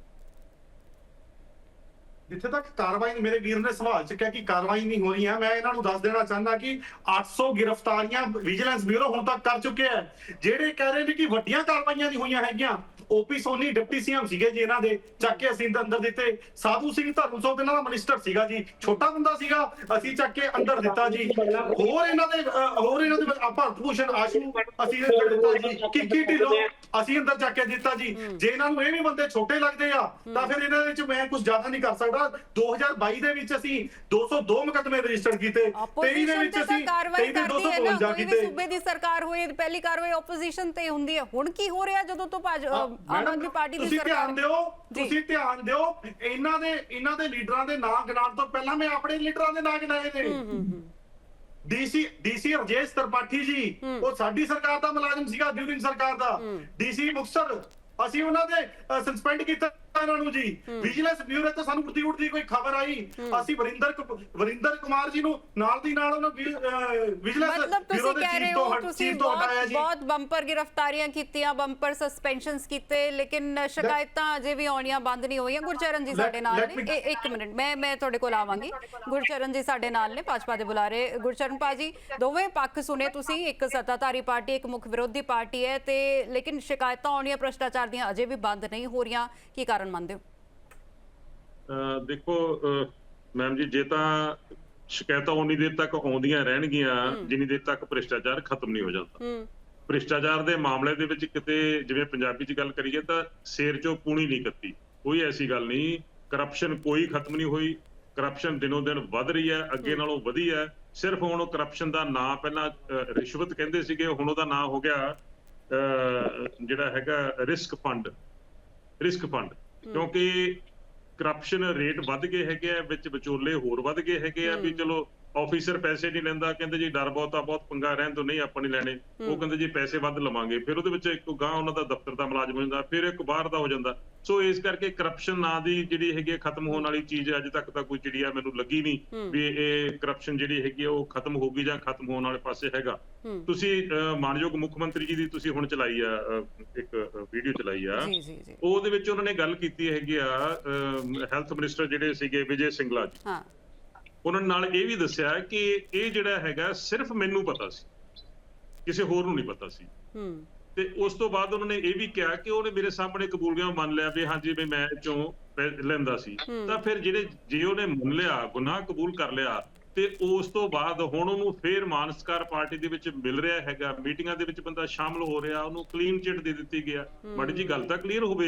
ਜਿੱਥੇ ਤੱਕ ਕਾਰਵਾਈ ਮੇਰੇ ਵੀਰ ਨੇ ਸਵਾਲ ਚੱਕਿਆ ਕਿ ਕਾਰਵਾਈ ਨਹੀਂ ਹੋ ਰਹੀ ਹੈ, ਮੈਂ ਇਹਨਾਂ ਨੂੰ ਦੱਸ ਦੇਣਾ ਚਾਹੁੰਦਾ ਕਿ 800 ਗ੍ਰਿਫਤਾਰੀਆਂ ਵਿਜੀਲੈਂਸ ਬਿਊਰੋ ਹੁਣ ਤੱਕ ਕਰ ਚੁੱਕਿਆ ਹੈ। ਜਿਹੜੇ ਕਹਿ ਰਹੇ ਨੇ ਕਿ ਵੱਡੀਆਂ ਕਾਰਵਾਈਆਂ ਨਹੀਂ ਹੋਈਆਂ ਹੈਗੀਆਂ ਓਪੀ ਸੋਨੀ ਡਿਪਟੀ ਸੀਐਮ ਸੀਗੇ ਜੀ ਇਹਨਾਂ ਦੇ, ਚੱਕ ਕੇ ਅਸੀਂ ਅੰਦਰ ਦਿੱਤੇ। ਸਾਧੂ ਸਿੰਘ ਧਰਮਸੋਤ ਇਹਨਾਂ ਦਾ ਮਿਨਿਸਟਰ ਸੀਗਾ ਜੀ, ਛੋਟਾ ਬੰਦਾ ਸੀਗਾ, ਅਸੀਂ ਚੱਕ ਕੇ ਅੰਦਰ ਦਿੱਤਾ ਜੀ। ਹੋਰ ਇਹਨਾਂ ਦੇ ਹੋਰ ਇਹਨਾਂ ਦੇ ਭਰਤ ਭੂਸ਼ਣ, ਆਸ਼ੂ, ਅਸੀਂ ਅੰਦਰ ਦਿੱਤਾ ਜੀ। ਕਿੱਕੀ ਢਿੱਲੋਂ ਅਸੀਂ ਅੰਦਰ ਚੱਕ ਕੇ ਦਿੱਤਾ ਜੀ। ਜੇ ਇਹਨਾਂ ਨੂੰ ਇਹ ਵੀ ਬੰਦੇ ਛੋਟੇ ਲੱਗਦੇ ਆ, ਤਾਂ ਫਿਰ ਇਹਨਾਂ ਦੇ ਵਿੱਚ ਮੈਂ ਕੁਝ ਜ਼ਿਆਦਾ ਨਹੀਂ ਕਰ ਸਕਦਾ। 2022 ਦੇ ਵਿੱਚ ਅਸੀਂ 202 ਮੁਕੱਦਮੇ ਰਜਿਸਟਰ ਕੀਤੇ 23 ਦੇ ਵਿੱਚ ਅਸੀਂ ਕਾਰਵਾਈ 23 ਦੇ ਕਰਦੀ ਹੈ ਨਾ 252 ਕੋਈ ਵੀ ਕੀਤੇ। ਸੂਬੇ ਦੀ ਸਰਕਾਰ ਹੋਏ ਪਹਿਲੀ ਕਾਰਵਾਈ ਆਪੋਜੀਸ਼ਨ ਤੇ ਹੁੰਦੀ ਹੈ। ਹੁਣ ਕੀ ਹੋ ਰਿਹਾ ਜਦੋਂ ਤੋਂ ਆਮ ਆਦਮੀ ਪਾਰਟੀ ਦੀ ਤੁਸੀਂ ਸਰਕਾਰ ਧਿਆਨ ਦਿਓ। ਤੁਸੀਂ ਧਿਆਨ ਦਿਓ ਇਹਨਾਂ ਦੇ ਇਹਨਾਂ ਦੇ ਲੀਡਰਾਂ ਦੇ ਨਾਂ ਗਿਣਾਉਣ ਤੋਂ ਪਹਿਲਾਂ ਮੈਂ ਆਪਣੇ ਲੀਡਰਾਂ ਦੇ ਨਾਂ ਗਿਣਾਏ ਨੇ। ਡੀਸੀ ਡੀਸੀ ਰਜੇਸ਼ ਤਰਪਾਠੀ ਜੀ ਉਹ ਸਾਡੀ ਸਰਕਾਰ ਦਾ ਮੁਲਾਜ਼ਮ ਸੀਗਾ ਡਿਊਰਿੰਗ ਸਰਕਾਰ ਦਾ। ਡੀਸੀ ਮੁਕਤਸਰ ਅਸੀਂ ਉਹਨਾਂ ਦੇ ਸਸਪੈਂਡ ਕੀਤਾ। ਇਹਨਾਂ ਨੂੰ ਜੀ। ਵਿਜੀਲੈਂਸ ਬਿਊਰੋ ਤੋਂ ਸਾਨੂੰ ਉੜਦੀ ਉੜਦੀ ਕੋਈ ਖਬਰ ਆਈ। ਅਸੀਂ ਵਰਿੰਦਰ ਵਰਿੰਦਰ ਕੁਮਾਰ ਜੀ ਨੂੰ ਨਾਲ ਦੀ ਨਾਲ ਉਹਨਾਂ ਵਿਜੀਲੈਂਸ ਮਤਲਬ ਤੁਸੀਂ ਕਹਿ ਰਹੇ ਹੋ ਤੁਸੀਂ ਬਹੁਤ ਬੰਪਰ ਗ੍ਰਿਫਤਾਰੀਆਂ ਕੀਤੀਆਂ ਬੰਪਰ ਸਸਪੈਂਸ਼ਨਸ ਕੀਤੇ ਲੇਕਿਨ ਸ਼ਿਕਾਇਤਾਂ ਅਜੇ ਵੀ ਆਉਣੀਆਂ ਬੰਦ ਨਹੀਂ ਹੋਈਆਂ। ਗੁਰਚਰਨ ਜੀ ਸਾਡੇ ਨਾਲ ਨੇ। ਇੱਕ ਮਿੰਟ ਮੈਂ ਮੈਂ ਤੁਹਾਡੇ ਕੋਲ ਆਵਾਂਗੀ। ਗੁਰਚਰਨ ਜੀ ਸਾਡੇ ਨਾਲ ਨੇ ਭਾਜਪਾ ਦੇ ਬੁਲਾਰੇ। ਗੁਰਚਰਨ ਪਾਜੀ ਦੋਵੇਂ ਪੱਖ ਸੁਨੇ ਤੁਸੀਂ। ਇੱਕ ਸੱਤਾਧਾਰੀ ਪਾਰਟੀ ਇੱਕ ਮੁੱਖ ਵਿਰੋਧੀ ਪਾਰਟੀ ਹੈ ਤੇ ਲੇਕਿਨ ਸ਼ਿਕਾਇਤਾਂ ਆਉਣੀਆਂ ਭ੍ਰਿਸ਼ਟਾਚਾਰ ਦੀਆਂ ਅਜੇ ਵੀ ਬੰਦ ਨਹੀਂ ਹੋ ਰਹੀਆਂ। ਕੀ ਕਾਰਨ ਮੰਨਦੇ ਹੋ? ਦੇਖੋ ਮੈਮ ਜੀ ਜੇ ਤਾਂ ਸ਼ਿਕਾਇਤਾਂ ਉਨੀ ਦੇਰ ਤੱਕ ਆਉਂਦੀਆਂ ਰਹਿਣਗੀਆਂ ਜਿੰਨੀ ਦੇਰ ਤੱਕ ਭ੍ਰਿਸ਼ਟਾਚਾਰ ਖਤਮ ਨਹੀਂ ਹੋ ਜਾਂਦਾ। ਭ੍ਰਿਸ਼ਟਾਚਾਰ ਦੇ ਮਾਮਲੇ ਦੇ ਵਿੱਚ ਕਿਤੇ ਜਿਵੇਂ ਪੰਜਾਬੀ 'ਚ ਗੱਲ ਕਰੀਏ ਤਾਂ ਸ਼ੇਰ 'ਚੋਂ ਪੂਣੀ ਨਹੀਂ ਕੱਤੀ। ਕੋਈ ਐਸੀ ਗੱਲ ਨਹੀਂ ਕਰਪਸ਼ਨ ਕੋਈ ਖਤਮ ਨਹੀਂ ਹੋਈ। ਕਰਪਸ਼ਨ ਦਿਨੋਂ ਦਿਨ ਵੱਧ ਰਹੀ ਹੈ ਅੱਗੇ ਨਾਲੋਂ ਵਧੀ ਹੈ। ਸਿਰਫ ਹੁਣ ਉਹ ਕਰਪਸ਼ਨ ਦਾ ਨਾਂ ਪਹਿਲਾਂ ਰਿਸ਼ਵਤ ਕਹਿੰਦੇ ਸੀਗੇ ਹੁਣ ਉਹਦਾ ਨਾਂ ਹੋ ਗਿਆ ਜਿਹੜਾ ਹੈਗਾ ਰਿਸਕ ਫੰਡ। Risk fund. ਕਿਉਂਕਿ ਕਰਪਸ਼ਨ ਰੇਟ ਵੱਧ ਗਏ ਹੈਗੇ ਆ ਵਿੱਚ ਵਿਚੋਲੇ ਹੋਰ ਵੱਧ ਗਏ ਹੈਗੇ ਆ ਵੀ ਚਲੋ ਆਫੀਸਰ ਪੈਸੇ ਨਹੀਂ ਲੈਂਦਾ ਕਹਿੰਦੇ ਜੀ ਡਰ ਬਹੁਤ ਆ ਬਹੁਤ ਪੰਗਾ ਰਹਿਣ ਤੋਂ ਨਹੀਂ ਆਪਾਂ ਨਹੀਂ ਲੈਣੇ। ਉਹ ਕਹਿੰਦੇ ਜੀ ਪੈਸੇ ਵੱਧ ਲਵਾਂਗੇ। ਫਿਰ ਉਹਦੇ ਵਿੱਚ ਇੱਕ ਗਾਂ ਉਹਨਾਂ ਦਾ ਦਫ਼ਤਰ ਦਾ ਮੁਲਾਜ਼ਮ ਹੋ ਜਾਂਦਾ ਫਿਰ ਇੱਕ ਬਾਹਰ ਦਾ ਹੋ ਜਾਂਦਾ। ਸੋ ਇਸ ਕਰਕੇ ਕਰਪਸ਼ਨ ਨਾਂ ਦੀ ਜਿਹੜੀ ਹੈਗੀ ਖਤਮ ਹੋਣ ਵਾਲੀ ਚੀਜ਼ ਅੱਜ ਤੱਕ ਤਾਂ ਕੋਈ ਜਿਹੜੀ ਆ ਮੈਨੂੰ ਲੱਗੀ ਨਹੀਂ ਵੀ ਇਹ ਕਰਪਸ਼ਨ ਜਿਹੜੀ ਹੈਗੀ ਉਹ ਖਤਮ ਹੋਗੀ ਜਾਂ ਖਤਮ ਹੋਣ ਵਾਲੇ ਪਾਸੇ ਹੈਗਾ। ਤੁਸੀਂ ਮਾਨਯੋਗ ਮੁੱਖ ਮੰਤਰੀ ਜੀ ਦੀ ਤੁਸੀਂ ਹੁਣ ਚਲਾਈ ਆ ਇੱਕ ਵੀਡੀਓ ਚਲਾਈ ਆ। ਉਹਦੇ ਵਿੱਚ ਉਹਨਾਂ ਨੇ ਗੱਲ ਕੀਤੀ ਹੈਗੀ ਆ ਹੈਲਥ ਮਿਨਿਸਟਰ ਜਿਹੜੇ ਸੀਗੇ ਵਿਜੇ ਸਿੰਗਲਾ ਜੀ। ਹਾਂ। ਉਹਨਾਂ ਨਾਲ ਇਹ ਵੀ ਦੱਸਿਆ ਕਿ ਇਹ ਜਿਹੜਾ ਹੈਗਾ ਸਿਰਫ ਮੈਨੂੰ ਪਤਾ ਸੀ। ਕਿਸੇ ਹੋਰ ਨੂੰ ਨਹੀਂ ਪਤਾ ਸੀ। ਹੂੰ। ਤੇ ਉਸ ਤੋਂ ਬਾਅਦ ਉਹਨਾਂ ਨੇ ਇਹ ਵੀ ਕਿਹਾ ਕਿ ਉਹਨੇ ਮੇਰੇ ਸਾਹਮਣੇ ਕਬੂਲੀਆਂ ਮੰਨ ਲਿਆ ਵੀ ਹਾਂਜੀ ਵੀ ਮੈਂ ਚੋਂ ਲੈਂਦਾ ਸੀ। ਤਾਂ ਫਿਰ ਜਿਹੜੇ ਜੇ ਉਹਨੇ ਮੰਨ ਲਿਆ ਗੁਨਾਹ ਕਬੂਲ ਕਰ ਲਿਆ ਤੇ ਉਸ ਤੋਂ ਬਾਅਦ ਹੁਣ ਉਹਨੂੰ ਫੇਰ ਮਾਨਸਕਾਰ ਪਾਰਟੀ ਦੇ ਵਿੱਚ ਮਿਲ ਰਿਹਾ ਹੈਗਾ। ਮੀਟਿੰਗਾਂ ਦੇ ਵਿੱਚ ਬੰਦਾ ਸ਼ਾਮਲ ਹੋ ਰਿਹਾ ਉਹਨੂੰ ਕਲੀਨ ਚਿੱਟ ਦੇ ਦਿੱਤੀ ਗਿਆ ਮਾੜੀ ਜੀ ਗੱਲ ਤਾਂ ਕਲੀਅਰ ਹੋਵੇ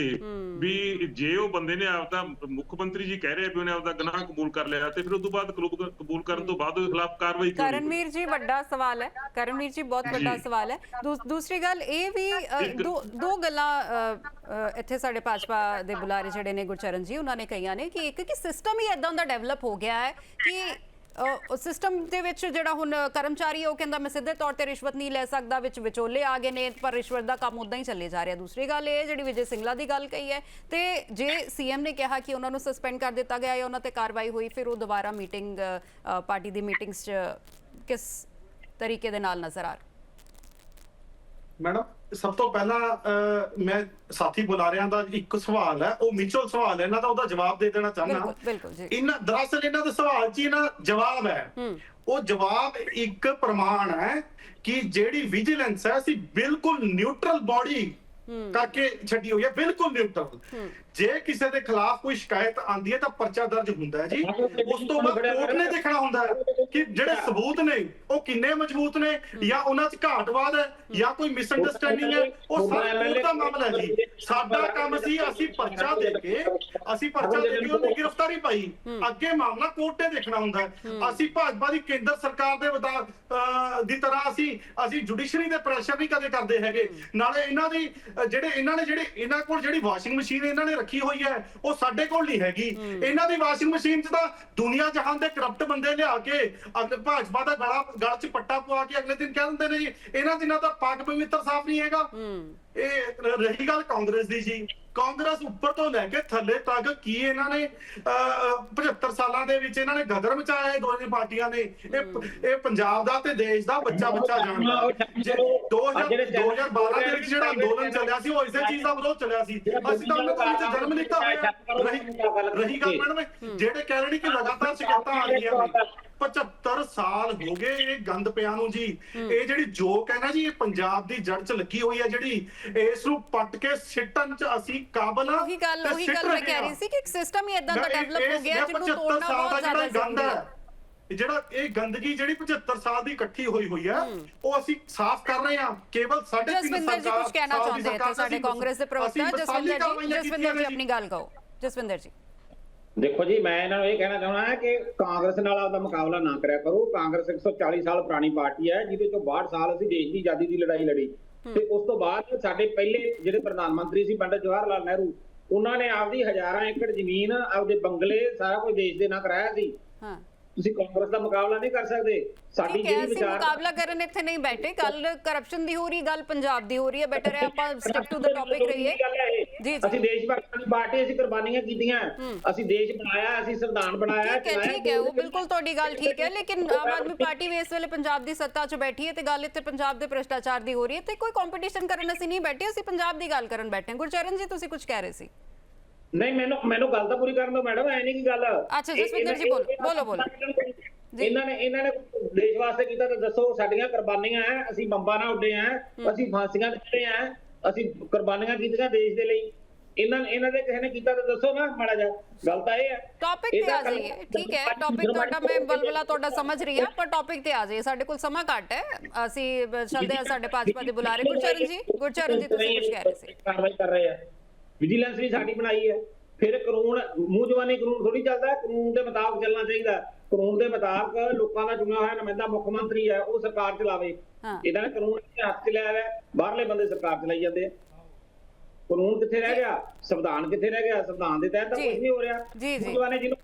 ਵੀ ਜੇ ਉਹ ਬੰਦੇ ਨੇ ਆਪਦਾ ਮੁੱਖ ਮੰਤਰੀ ਜੀ ਕਹਿ ਰਹੇ ਵੀ ਉਹਨੇ ਆਪਦਾ ਗੁਨਾਹ ਕਬੂਲ ਕਰ ਲਿਆ ਤੇ ਫਿਰ ਉਸ ਤੋਂ ਬਾਅਦ ਕਬੂਲ ਕਰਨ ਤੋਂ ਬਾਅਦ ਉਹਦੇ ਖਿਲਾਫ ਕਾਰਵਾਈ ਹੋਈ? ਕਰਨਵੀਰ ਜੀ ਵੱਡਾ ਸਵਾਲ ਹੈ। ਕਰਨਵੀਰ ਜੀ ਬਹੁਤ ਵੱਡਾ ਸਵਾਲ ਹੈ। ਦੂਸ- ਦੂਸਰੀ ਗੱਲ ਇਹ ਵੀ ਦੋ ਦੋ ਗੱਲਾਂ ਇੱਥੇ ਸਾਡੇ ਭਾਜਪਾ ਦੇ ਬੁਲਾਰੇ ਜਿਹੜੇ ਨੇ ਗੁਰਚਰਨ ਜੀ ਉਹਨਾਂ ਨੇ ਕਹੀਆਂ ਨੇ ਕਿ ਇੱਕ ਕਿ ਸਿਸਟਮ ਹੀ ਇਦਾਂ ਦਾ ਡਿਵੈਲਪ ਹੋ ਗਿਆ ਹੈ ਕਿ ਸਿਸਟਮ ਦੇ ਵਿੱਚ ਜਿਹੜਾ ਹੁਣ ਕਰਮਚਾਰੀ ਹੈ ਉਹ ਕਹਿੰਦਾ ਮੈਂ ਸਿੱਧੇ ਤੌਰ ਤੇ ਰਿਸ਼ਵਤ ਨਹੀਂ ਲੈ ਸਕਦਾ, ਵਿੱਚ ਵਿਚੋਲੇ ਆ ਗਏ ਨੇ, ਪਰ ਰਿਸ਼ਵਤ ਦਾ ਕੰਮ ਉਦਾਂ ਹੀ ਚੱਲੇ ਜਾ ਰਿਹਾ। ਦੂਸਰੀ ਗੱਲ ਇਹ ਜਿਹੜੀ ਵਿਜੇ ਸਿੰਗਲਾ ਦੀ ਗੱਲ ਕਹੀ ਹੈ, ਤੇ ਜੇ ਸੀਐਮ ਨੇ ਕਿਹਾ ਕਿ ਉਹਨਾਂ ਨੂੰ ਸਸਪੈਂਡ ਕਰ ਦਿੱਤਾ ਗਿਆ ਹੈ ਉਹਨਾਂ ਤੇ ਕਾਰਵਾਈ ਹੋਈ, ਫਿਰ ਉਹ ਦੁਬਾਰਾ ਮੀਟਿੰਗ ਪਾਰਟੀ ਦੀ ਮੀਟਿੰਗਸ 'ਚ ਕਿਸ ਤਰੀਕੇ ਦੇ ਨਾਲ ਨਜ਼ਰ ਆ ਰਿਹਾ? ਮੈਡਮ ਸਭ ਤੋਂ ਪਹਿਲਾਂ ਮੈਂ ਸਾਥੀ ਬੁਲਾਰਿਆਂ ਦਾ ਇੱਕ ਸਵਾਲ ਹੈ ਉਹ ਮਿਚਲ ਸਵਾਲ ਹੈ ਇਹਨਾਂ ਦਾ ਉਹਦਾ ਜਵਾਬ ਦੇ ਦੇਣਾ ਚਾਹੁੰਦਾ। ਬਿਲਕੁਲ ਜੀ। ਇਹਨਾਂ ਦਰਅਸਲ ਇਹਨਾਂ ਦੇ ਸਵਾਲ 'ਚ ਇਹਨਾਂ ਜਵਾਬ ਹੈ। ਹੂੰ। ਉਹ ਜਵਾਬ ਇੱਕ ਪ੍ਰਮਾਣ ਹੈ ਕਿ ਜਿਹੜੀ ਵਿਜੀਲੈਂਸ ਹੈ ਅਸੀਂ ਬਿਲਕੁਲ ਨਿਊਟਰਲ ਬਾਡੀ ਕਰਕੇ ਛੱਡੀ ਹੋਈ ਹੈ ਬਿਲਕੁਲ ਨਿਊਟਰਲ ਜੇ ਕਿਸੇ ਦੇ ਖਿਲਾਫ ਕੋਈ ਸ਼ਿਕਾਇਤ ਆਂਦੀ ਹੈ ਤਾਂ ਪਰਚਾ ਦਰਜ ਹੁੰਦਾ ਹੈ ਜੀ। ਉਸ ਤੋਂ ਬਾਅਦ ਕੋਰਟ ਨੇ ਦੇਖਣਾ ਹੁੰਦਾ ਹੈ ਕਿ ਜਿਹੜੇ ਸਬੂਤ ਨੇ ਉਹ ਕਿੰਨੇ ਮਜ਼ਬੂਤ ਨੇ ਜਾਂ ਉਹਨਾਂ 'ਚ ਘਾਟਵਾਦ ਹੈ ਜਾਂ ਕੋਈ ਮਿਸਅੰਡਰਸਟੈਂਡਿੰਗ ਹੈ ਉਹ ਸਾਰਾ ਕੋਰਟ ਦਾ ਮਾਮਲਾ ਹੈ ਜੀ। ਸਾਡਾ ਕੰਮ ਸੀ ਅਸੀਂ ਪਰਚਾ ਦੇ ਕੇ ਅਸੀਂ ਪਰਚਾ ਦੇ ਕੇ ਉਹਦੀ ਗ੍ਰਿਫਤਾਰੀ ਪਾਈ। ਅੱਗੇ ਮਾਮਲਾ ਕੋਰਟ ਨੇ ਦੇਖਣਾ ਹੁੰਦਾ ਹੈ। ਅਸੀਂ ਭਾਜਪਾ ਦੀ ਕੇਂਦਰ ਸਰਕਾਰ ਦੇ ਵਦਾ ਅਹ, ਦੀ ਤਰ੍ਹਾਂ ਅਸੀਂ ਅਸੀਂ ਜੁਡੀਸ਼ਰੀ ਦੇ ਪ੍ਰੈਸ਼ਰ ਨਹੀਂ ਕਦੇ ਕਰਦੇ ਹੈਗੇ। ਨਾਲੇ ਇਹਨਾਂ ਦੀ ਜਿਹੜੇ ਇਹਨਾਂ ਨੇ ਜਿਹੜੇ ਇਹਨਾਂ ਕੋਲ ਜਿਹੜੀ ਵਾਸ਼ਿੰਗ ਮਸ਼ੀਨ ਇਹਨਾਂ ਨੇ ਰੱਖੀ ਹੋਈ ਹੈ ਉਹ ਸਾਡੇ ਕੋਲ ਨਹੀਂ ਹੈਗੀ। ਇਹਨਾਂ ਦੀ ਵਾਸ਼ਿੰਗ ਮਸ਼ੀਨ 'ਚ ਤਾਂ ਦੁਨੀਆ ਜਹਾਨ ਦੇ ਕਰਪਟ ਬੰਦੇ ਲਿਆ ਕੇ ਅਗ ਭਾਜਪਾ ਦਾ ਗਲਾ ਗਲ 'ਚ ਪੱਟਾ ਪਵਾ ਕੇ ਅਗਲੇ ਦਿਨ ਕਹਿ ਦਿੰਦੇ ਨੇ ਜੀ ਇਹਨਾਂ ਦਿਨਾਂ ਦਾ ਪਾਕ ਪਵਿੱਤਰ ਸਾਫ਼ ਨਹੀਂ ਹੈਗਾ। ਇਹ ਰਹੀ ਗੱਲ ਕਾਂਗਰਸ ਦੀ ਜੀ। ਕਾਂਗਰਸ ਉੱਪਰ ਤੋਂ ਲੈ ਕੇ ਥੱਲੇ ਤੱਕ ਕੀ ਇਹਨਾਂ ਨੇ ਅਹ, ਅਹ, 75 ਸਾਲਾਂ ਦੇ ਵਿੱਚ ਇਹਨਾਂ ਨੇ ਗਦਰ ਮਚਾਇਆ ਇਹ ਦੋਵੇਂ ਪਾਰਟੀਆਂ ਨੇ। ਇਹ ਇਹ ਪੰਜਾਬ ਦਾ ਤੇ ਦੇਸ਼ ਦਾ ਬੱਚਾ ਬੱਚਾ ਜਾਣਦਾ ਜੇ 2000 2012 ਦੇ ਵਿੱਚ ਜਿਹੜਾ ਅੰਦੋਲਨ ਚੱਲਿਆ ਸੀ ਉਹ ਇਸੇ ਚੀਜ਼ ਦਾ ਵਿਰੋਧ ਚੱਲਿਆ ਸੀ। ਅਸੀਂ ਤਾਂ ਉਹਨਾਂ ਦੇ ਵਿੱਚ ਜਨਮ ਹੋਇਆ। ਰਹੀ ਰਹੀ ਗੱਲ ਮੈਡਮ ਜਿਹੜੇ ਕਹਿ ਰਹੇ ਨੇ ਕਿ ਲਗਾਤਾਰ ਸ਼ਿਕਾਇਤਾਂ ਆ ਰਹੀਆਂ ਨੇ। 75 ਸਾਲ ਹੋ ਗਏ ਇਹ ਗੰਦ ਪਿਆ ਨੂੰ ਜੀ। ਇਹ ਜਿਹੜੀ ਜੋਕ ਹੈ ਨਾ ਜੀ ਇਹ ਪੰਜਾਬ ਦੀ ਜੜ 'ਚ ਲੱਗੀ ਹੋਈ ਹੈ ਜਿਹੜੀ ਇਸ ਨੂੰ ਪੱਟ ਕੇ ਸਿੱਟਣ 'ਚ ਅਸੀਂ ਕਾਬਲ ਆ ਉਹੀ ਗੱਲ ਤੇ ਉਹੀ ਗੱਲ ਮੈਂ ਕਹਿ। ਰਹੀ ਸੀ ਕਿ ਇੱਕ ਸਿਸਟਮ ਹੀ ਇਦਾਂ ਦਾ ਡਿਵੈਲਪ ਹੋ ਗਿਆ ਜਿਹਨੂੰ 75 ਤੋੜਨਾ ਬਹੁਤ ਜ਼ਿਆਦਾ ਜ਼ਰੂਰੀ ਹੈ। ਜਿਹੜਾ ਇਹ ਗੰਦਗੀ ਜਿਹੜੀ 75 ਸਾਲ ਦੀ ਇਕੱਠੀ ਹੋਈ ਹੋਈ ਹੈ ਉਹ ਅਸੀਂ ਸਾਫ਼ ਕਰ ਰਹੇ ਹਾਂ। ਕੇਵਲ ਸਾਡੇ ਜਸਵਿੰਦਰ ਜੀ ਕੁਝ ਕਹਿਣਾ ਚਾਹੁੰਦੇ ਇੱਥੇ ਸਾਡੇ ਕਾਂਗਰਸ ਦੇ ਪ੍ਰਵਕਤਾ ਜਸਵਿੰਦਰ ਜੀ ਜਸਵਿੰਦਰ ਜੀ। ਆਪਣੀ ਗੱਲ ਕਹੋ। ਜਸਵਿੰਦਰ ਜੀ। ਦੇਖੋ ਜੀ ਮੈਂ ਇਹਨਾਂ ਨੂੰ ਇਹ ਕਹਿਣਾ ਚਾਹੁੰਦਾ ਹਾਂ ਕਿ ਕਾਂਗਰਸ ਨਾਲ ਆਪਦਾ ਮੁਕਾਬਲਾ ਨਾ ਕਰਿਆ ਕਰੋ। ਕਾਂਗਰਸ 140 ਸਾਲ ਪੁਰਾਣੀ ਪਾਰਟੀ ਹੈ ਜਿਹਦੇ ਚੋਂ 62 ਸਾਲ ਅਸੀਂ ਦੇਸ਼ ਦੀ ਆਜ਼ਾਦੀ ਦੀ ਲੜਾਈ ਲੜੀ। ਤੇ ਉਸ ਤੋਂ ਬਾਅਦ ਸਾਡੇ ਪਹਿਲੇ ਜਿਹੜੇ ਪ੍ਰਧਾਨ ਮੰਤਰੀ ਸੀ ਪੰਡਤ ਜਵਾਹਰ ਲਾਲ ਨਹਿਰੂ ਉਹਨਾਂ ਨੇ ਆਪਦੀ ਹਜ਼ਾਰਾਂ ਏਕੜ ਜ਼ਮੀਨ ਆਪਦੇ ਬੰਗਲੇ ਸਾਰਾ ਕੁਝ ਦੇਸ਼ ਦੇ ਨਾਂ ਕਰਾਇਆ ਸੀ। ਹਾਂ। ਤੁਸੀਂ ਕਾਂਗਰਸ ਦਾ ਮੁਕਾਬਲਾ ਨਹੀਂ ਕਰ ਸਕਦੇ। ਸਾਡੀ ਜਿਹੜੀ ਵਿਚਾਰ ਮੁਕਾਬਲਾ ਕਰਨ ਇੱਥੇ ਨਹੀਂ ਬੈਠੇ। ਕੱਲ ਕਰਪਸ਼ਨ ਦੀ ਹੋ ਰਹੀ ਗੱਲ ਪੰਜਾਬ ਦੀ ਹੋ ਰਹੀ ਹੈ। ਬੈਟਰ ਹੈ ਆਪਾਂ ਸਟਿਕ ਟੂ ਦ ਟੌਪਿਕ ਰਹੀਏ। ਜੀ ਜੀ। ਅਸੀਂ ਦੇਸ਼ ਭਗਤਾਂ ਦੀ ਪਾਰਟੀ ਅਸੀਂ ਕੁਰਬਾਨੀਆਂ ਕੀਤੀਆਂ। ਅਸੀਂ ਦੇਸ਼ ਬਣਾਇਆ ਅਸੀਂ ਸੰਵਿਧਾਨ ਬਣਾਇਆ ਠੀਕ ਹੈ ਚਲਾਇਆ, ਠੀਕ ਹੈ ਉਹ ਬਿਲਕੁਲ ਤੁਹਾਡੀ ਗੱਲ ਠੀਕ ਹੈ ਲੇਕਿਨ ਆਮ ਆਦਮੀ ਪਾਰਟੀ ਵੀ ਇਸ ਵੇਲੇ ਪੰਜਾਬ ਦੀ ਸੱਤਾ 'ਚ ਬੈਠੀ ਹੈ ਤੇ ਗੱਲ ਇੱਥੇ ਪੰਜਾਬ ਦੇ ਭ੍ਰਿਸ਼ਟਾਚਾਰ ਦੀ ਹੋ ਰਹੀ ਹੈ ਤੇ ਕੋਈ ਕੰਪੀਟੀਸ਼ਨ ਕਰਨ ਅਸੀਂ ਨਹੀਂ ਬੈਠੇ ਅਸੀਂ ਪੰਜਾਬ ਦੀ ਗੱਲ ਕਰਨ ਬੈਠੇ ਹਾਂ। ਗੁਰਚਰਨ ਜੀ ਤੁਸੀਂ ਕੁਝ ਕਹਿ ਰਹੇ ਸੀ? ਨਹੀਂ ਮੈਨੂੰ ਮੈਨੂੰ ਗੱਲ ਤਾਂ ਪੂਰੀ ਕਰਨ ਦਿਓ ਮੈਡਮ ਐ ਨਹੀਂ ਕੀ ਗੱਲ। ਅੱਛਾ, ਜਸਵਿੰਦਰ ਜੀ, ਬੋਲੋ, ਬੋਲੋ, ਬੋਲੋ। ਜੀ। ਇਹਨਾਂ ਨੇ ਇਹਨਾਂ ਨੇ ਦੇਸ਼ ਵਾਸਤੇ ਕੀਤਾ ਤਾਂ ਦੱਸੋ ਸਾਡੀਆਂ ਕੁਰਬਾਨੀਆਂ ਹੈ ਅਸੀਂ ਬੰਬਾਂ ਨਾਲ ਉੱਡੇ ਆ ਅਸੀਂ ਫਾਂਸੀਆਂ ਦਿੱਤੇ ਆ ਅਸੀਂ ਕੁਰਬਾਨੀਆਂ ਕੀਤੀਆਂ ਦੇਸ਼ ਦੇ ਲਈ। ਇਹਨਾਂ ਇਹਨਾਂ ਦੇ ਕਿਸੇ ਨੇ ਕੀਤਾ ਤਾਂ ਦੱਸੋ ਨਾ ਮਾੜਾ ਜਿਹਾ। ਗੱਲ ਤਾਂ ਇਹ ਹੈ। ਟੌਪਿਕ ਤੇ ਆ ਜਾਈਏ। ਠੀਕ ਹੈ ਟੌਪਿਕ ਤੁਹਾਡਾ ਮੈਂ ਬਲਬਲਾ ਤੁਹਾਡਾ ਸਮਝ ਰਹੀ ਹਾਂ ਪਰ ਟੌਪਿਕ ਤੇ ਆ ਜਾਈਏ। ਸਾਡੇ ਕੋਲ ਸਮਾਂ ਘੱਟ ਹੈ। ਅਸੀਂ ਚੱਲਦੇ ਹਾਂ ਸਾਡੇ ਭਾਜਪਾ ਦੇ ਬੁਲਾਰੇ। ਗੁਰਚਰਨ ਜੀ ਗੁਰਚਰਨ ਜੀ ਤੁਸੀਂ ਕੁਝ ਕਹਿ ਰਹੇ ਸੀ। ਕਾਰਵਾਈ ਕਰ ਰਹੇ ਆ। ਵਿਜੀਲੈਂਸ ਵੀ ਸਾਡੀ ਬਣਾਈ ਹੈ। ਫਿਰ ਕਾਨੂੰਨ ਮੂੰਹ ਜਵਾਨੀ ਕਾਨੂੰਨ ਥੋੜੀ ਚੱਲਦਾ। ਕਾਨੂੰਨ ਦੇ ਮੁਤਾਬਕ ਚੱਲਣਾ ਚਾਹੀਦਾ। ਕਾਨੂੰਨ ਦੇ ਮੁਤਾਬਕ ਲੋਕਾਂ ਦਾ ਚੁਣਿਆ ਹੋਇਆ ਨੁਮਾਇੰਦਾ ਮੁੱਖ ਮੰਤਰੀ ਹੈ ਉਹ ਸਰਕਾਰ ਚਲਾਵੇ। ਹਾਂ। ਇਹਦਾ ਨਾ ਕਾਨੂੰਨ ਹੱਥ 'ਚ ਲਿਆ ਹੈ, ਬਾਹਰਲੇ ਬੰਦੇ ਸਰਕਾਰ ਚਲਾਈ ਜਾਂਦੇ ਆ। ਕਾਨੂੰਨ ਕਿੱਥੇ ਰਹਿ ਗਿਆ? ਸੰਵਿਧਾਨ ਕਿੱਥੇ ਰਹਿ ਗਿਆ? ਸੰਵਿਧਾਨ ਦੇ ਤਹਿਤ ਤਾਂ। ਕੁਝ ਨਹੀਂ ਹੋ ਰਿਹਾ। ਜੀ, ਜੀ। ਜਵਾਨੀ ਜਿਹਨੂੰ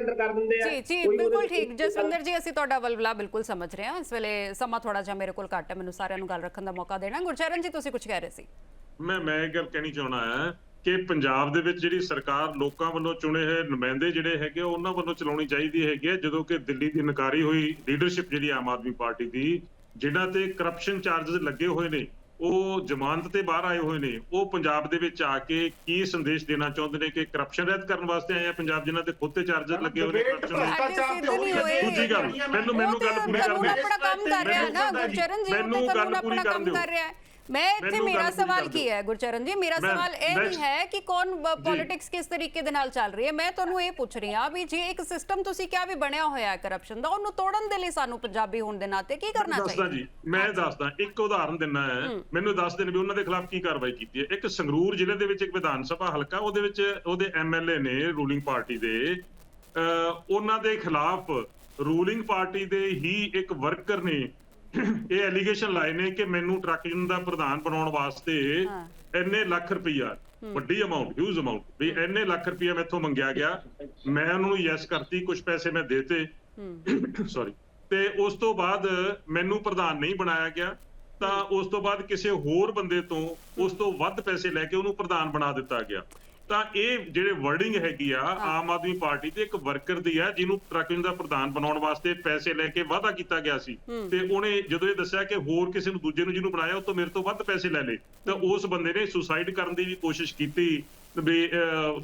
ਅੰਦਰ ਕਰ ਦਿੰਦੇ ਆ। ਜੀ ਜੀ ਕੋਈ ਉਹਦੇ ਬਿਲਕੁਲ ਵਿੱਚ ਠੀਕ। ਜਸਵਿੰਦਰ ਜੀ ਅਸੀਂ ਤੁਹਾਡਾ ਬਲਬਲਾ ਬਿਲਕੁਲ ਸਮਝ ਰਹੇ ਹਾਂ। ਇਸ ਵੇਲੇ ਸਮਾਂ ਥੋੜਾ ਜਿਹਾ ਮੇਰੇ ਕੋਲ ਘੱਟ ਹੈ। ਮੈਨੂੰ ਸਾਰਿਆਂ ਨੂੰ ਗੱਲ ਰੱਖਣ ਦਾ ਮੌਕਾ ਦੇਣਾ। ਗੁਰਚਰਨ ਜੀ ਤੁਸੀਂ ਕੁਝ ਕਹਿ ਰਹੇ ਸੀ? ਮੈਂ ਮੈਂ ਇਹ ਗੱਲ ਕਹਿਣੀ ਚਾਹਣਾ ਹੈ ਕਿ ਪੰਜਾਬ ਦੇ ਵਿੱਚ ਜਿਹੜੀ ਸਰਕਾਰ ਲੋਕਾਂ ਵੱਲੋਂ ਚੁਣੇ ਹੋਏ ਨੁਮਾਇੰਦੇ ਜਿਹੜੇ ਹੈਗੇ ਉਹਨਾਂ ਵੱਲੋਂ ਚਲਾਉਣੀ ਚਾਹੀਦੀ ਹੈਗੀ ਹੈ ਜਦੋਂ ਕਿ ਦਿੱਲੀ ਦੀ ਨਕਾਰੀ ਹੋਈ ਲੀਡਰਸ਼ਿਪ ਜਿਹੜੀ ਆਮ ਆਦਮੀ ਪਾਰਟੀ ਦੀ ਜਿਨ੍ਹਾਂ ਤੇ ਕਰਪਸ਼ਨ ਚਾਰजेस ਲੱਗੇ ਹੋਏ ਨੇ ਉਹ ਜ਼ਮਾਨਤ ਤੇ ਬਾਹਰ ਆਏ ਹੋਏ ਨੇ ਉਹ ਪੰਜਾਬ ਦੇ ਵਿੱਚ ਆ ਕੇ ਕੀ ਸੰਦੇਸ਼ ਦੇਣਾ ਚਾਹੁੰਦੇ ਨੇ ਕਿ ਕਰਪਸ਼ਨ ਰਹਿਤ ਕਰਨ ਵਾਸਤੇ ਆਏ ਆ ਪੰਜਾਬ ਜਿਨ੍ਹਾਂ ਤੇ ਖੁਦ ਤੇ ਚਾਰਜਰ ਲੱਗੇ ਹੋਏ ਨੇ ਕਰਪਸ਼ਨ ਦੂਜੀ ਗੱਲ ਮੈਨੂੰ ਮੈਨੂੰ ਗੱਲ ਪੂਰੀ ਕਰਨ। ਦਿਓ ਮੈਨੂੰ ਗੱਲ ਪੂਰੀ ਕਰਨ ਦਿਓ। ਮੈਂ ਇੱਥੇ ਮੈਨੂੰ ਮੇਰਾ ਗੱਲ ਪੂਰੀ ਸਵਾਲ ਕੀ ਦਿਓ। ਹੈ ਗੁਰਚਰਨ ਜੀ? ਮੇਰਾ ਮੈਂ- ਸਵਾਲ ਇਹ ਮੈਂ- ਨਹੀਂ ਹੈ ਕਿ ਕੌਣ ਪੋਲਿਟਿਕਸ ਕਿਸ ਤਰੀਕੇ ਦੇ ਨਾਲ ਚੱਲ ਰਹੀ ਹੈ? ਮੈਂ ਤੁਹਾਨੂੰ ਇਹ ਪੁੱਛ ਰਹੀ ਹਾਂ ਵੀ ਜੇ ਇੱਕ ਸਿਸਟਮ ਤੁਸੀਂ ਕਿਹਾ ਵੀ ਬਣਿਆ ਹੋਇਆ ਹੈ ਕਰਪਸ਼ਨ ਦਾ ਉਹਨੂੰ ਤੋੜਨ ਦੇ ਲਈ ਸਾਨੂੰ ਪੰਜਾਬੀ ਹੋਣ ਦੇ ਨਾਤੇ ਕੀ ਕਰਨਾ ਦੱਸਦਾ ਚਾਹੀਦਾ? ਜੀ ਮੈਂ ਦੱਸਦਾ ਇੱਕ ਉਦਾਹਰਨ ਦਿੰਨਾ ਹੈ। ਮੈਨੂੰ ਦੱਸ ਦੇਣ ਵੀ ਉਹਨਾਂ ਦੇ ਖਿਲਾਫ ਕੀ ਕਾਰਵਾਈ ਕੀਤੀ ਹੈ। ਇੱਕ ਸੰਗਰੂਰ ਜ਼ਿਲ੍ਹੇ ਦੇ ਵਿੱਚ ਇੱਕ ਵਿਧਾਨ ਸਭਾ ਹਲਕਾ ਉਹਦੇ ਵਿੱਚ ਉਹਦੇ ਐਮਐਲਏ ਨੇ ਰੂਲਿੰਗ ਪਾਰਟੀ ਦੇ ਅਹ, ਉਹਨਾਂ ਦੇ ਖਿਲਾਫ ਰੂਲਿੰਗ ਪਾਰਟੀ ਦੇ ਹੀ ਇੱਕ ਵਰਕਰ ਨੇ ਇਹ ਐਲੀਗੇਸ਼ਨ ਲਾਏ ਨੇ ਕਿ ਮੈਨੂੰ ਟਰੱਕ ਯੂਨੀਅਨ ਦਾ ਪ੍ਰਧਾਨ ਬਣਾਉਣ ਵਾਸਤੇ। ਇੰਨੇ ਲੱਖ ਰੁਪਈਆ ਵੱਡੀ ਅਮਾਉਂਟ ਹਿਊਜ ਅਮਾਉਂਟ ਵੀ ਇੰਨੇ ਲੱਖ ਰੁਪਈਆ ਮੈਥੋਂ ਮੰਗਿਆ ਗਿਆ। ਮੈਂ ਉਹਨਾਂ ਨੂੰ ਯੈਸ ਕਰਤੀ ਕੁਝ ਪੈਸੇ ਮੈਂ ਦੇਤੇ ਸੌਰੀ ਤੇ ਉਸ ਤੋਂ ਬਾਅਦ ਮੈਨੂੰ ਪ੍ਰਧਾਨ ਨਹੀਂ ਬਣਾਇਆ ਗਿਆ। ਤਾਂ ਉਸ ਤੋਂ ਬਾਅਦ ਕਿਸੇ ਹੋਰ ਬੰਦੇ ਤੋਂ ਉਸ ਤੋਂ ਵੱਧ ਪੈਸੇ ਲੈ ਕੇ ਉਹਨੂੰ ਪ੍ਰਧਾਨ ਬਣਾ ਦਿੱਤਾ ਗਿਆ। ਤਾਂ ਇਹ ਜਿਹੜੇ ਵਰਡਿੰਗ ਹੈਗੀ ਆ ਆਮ ਆਦਮੀ ਪਾਰਟੀ ਦੇ ਇੱਕ ਵਰਕਰ ਦੀ ਆ ਜਿਹਨੂੰ ਟਰੱਕਿੰਗ ਦਾ ਪ੍ਰਧਾਨ ਬਣਾਉਣ ਵਾਸਤੇ ਪੈਸੇ ਲੈ ਕੇ ਵਾਅਦਾ ਕੀਤਾ ਗਿਆ ਸੀ। ਤੇ ਉਹਨੇ ਜਦੋਂ ਇਹ ਦੱਸਿਆ ਕਿ ਹੋਰ ਕਿਸੇ ਨੂੰ ਦੂਜੇ ਨੂੰ ਜਿਹਨੂੰ ਬਣਾਇਆ ਉਹ ਤੋਂ ਮੇਰੇ ਤੋਂ ਵੱਧ ਪੈਸੇ ਲੈ ਲਏ ਤਾਂ ਉਸ ਬੰਦੇ ਨੇ ਸੁਸਾਈਡ ਕਰਨ ਦੀ ਵੀ ਕੋਸ਼ਿਸ਼ ਕੀਤੀ। ਵੀ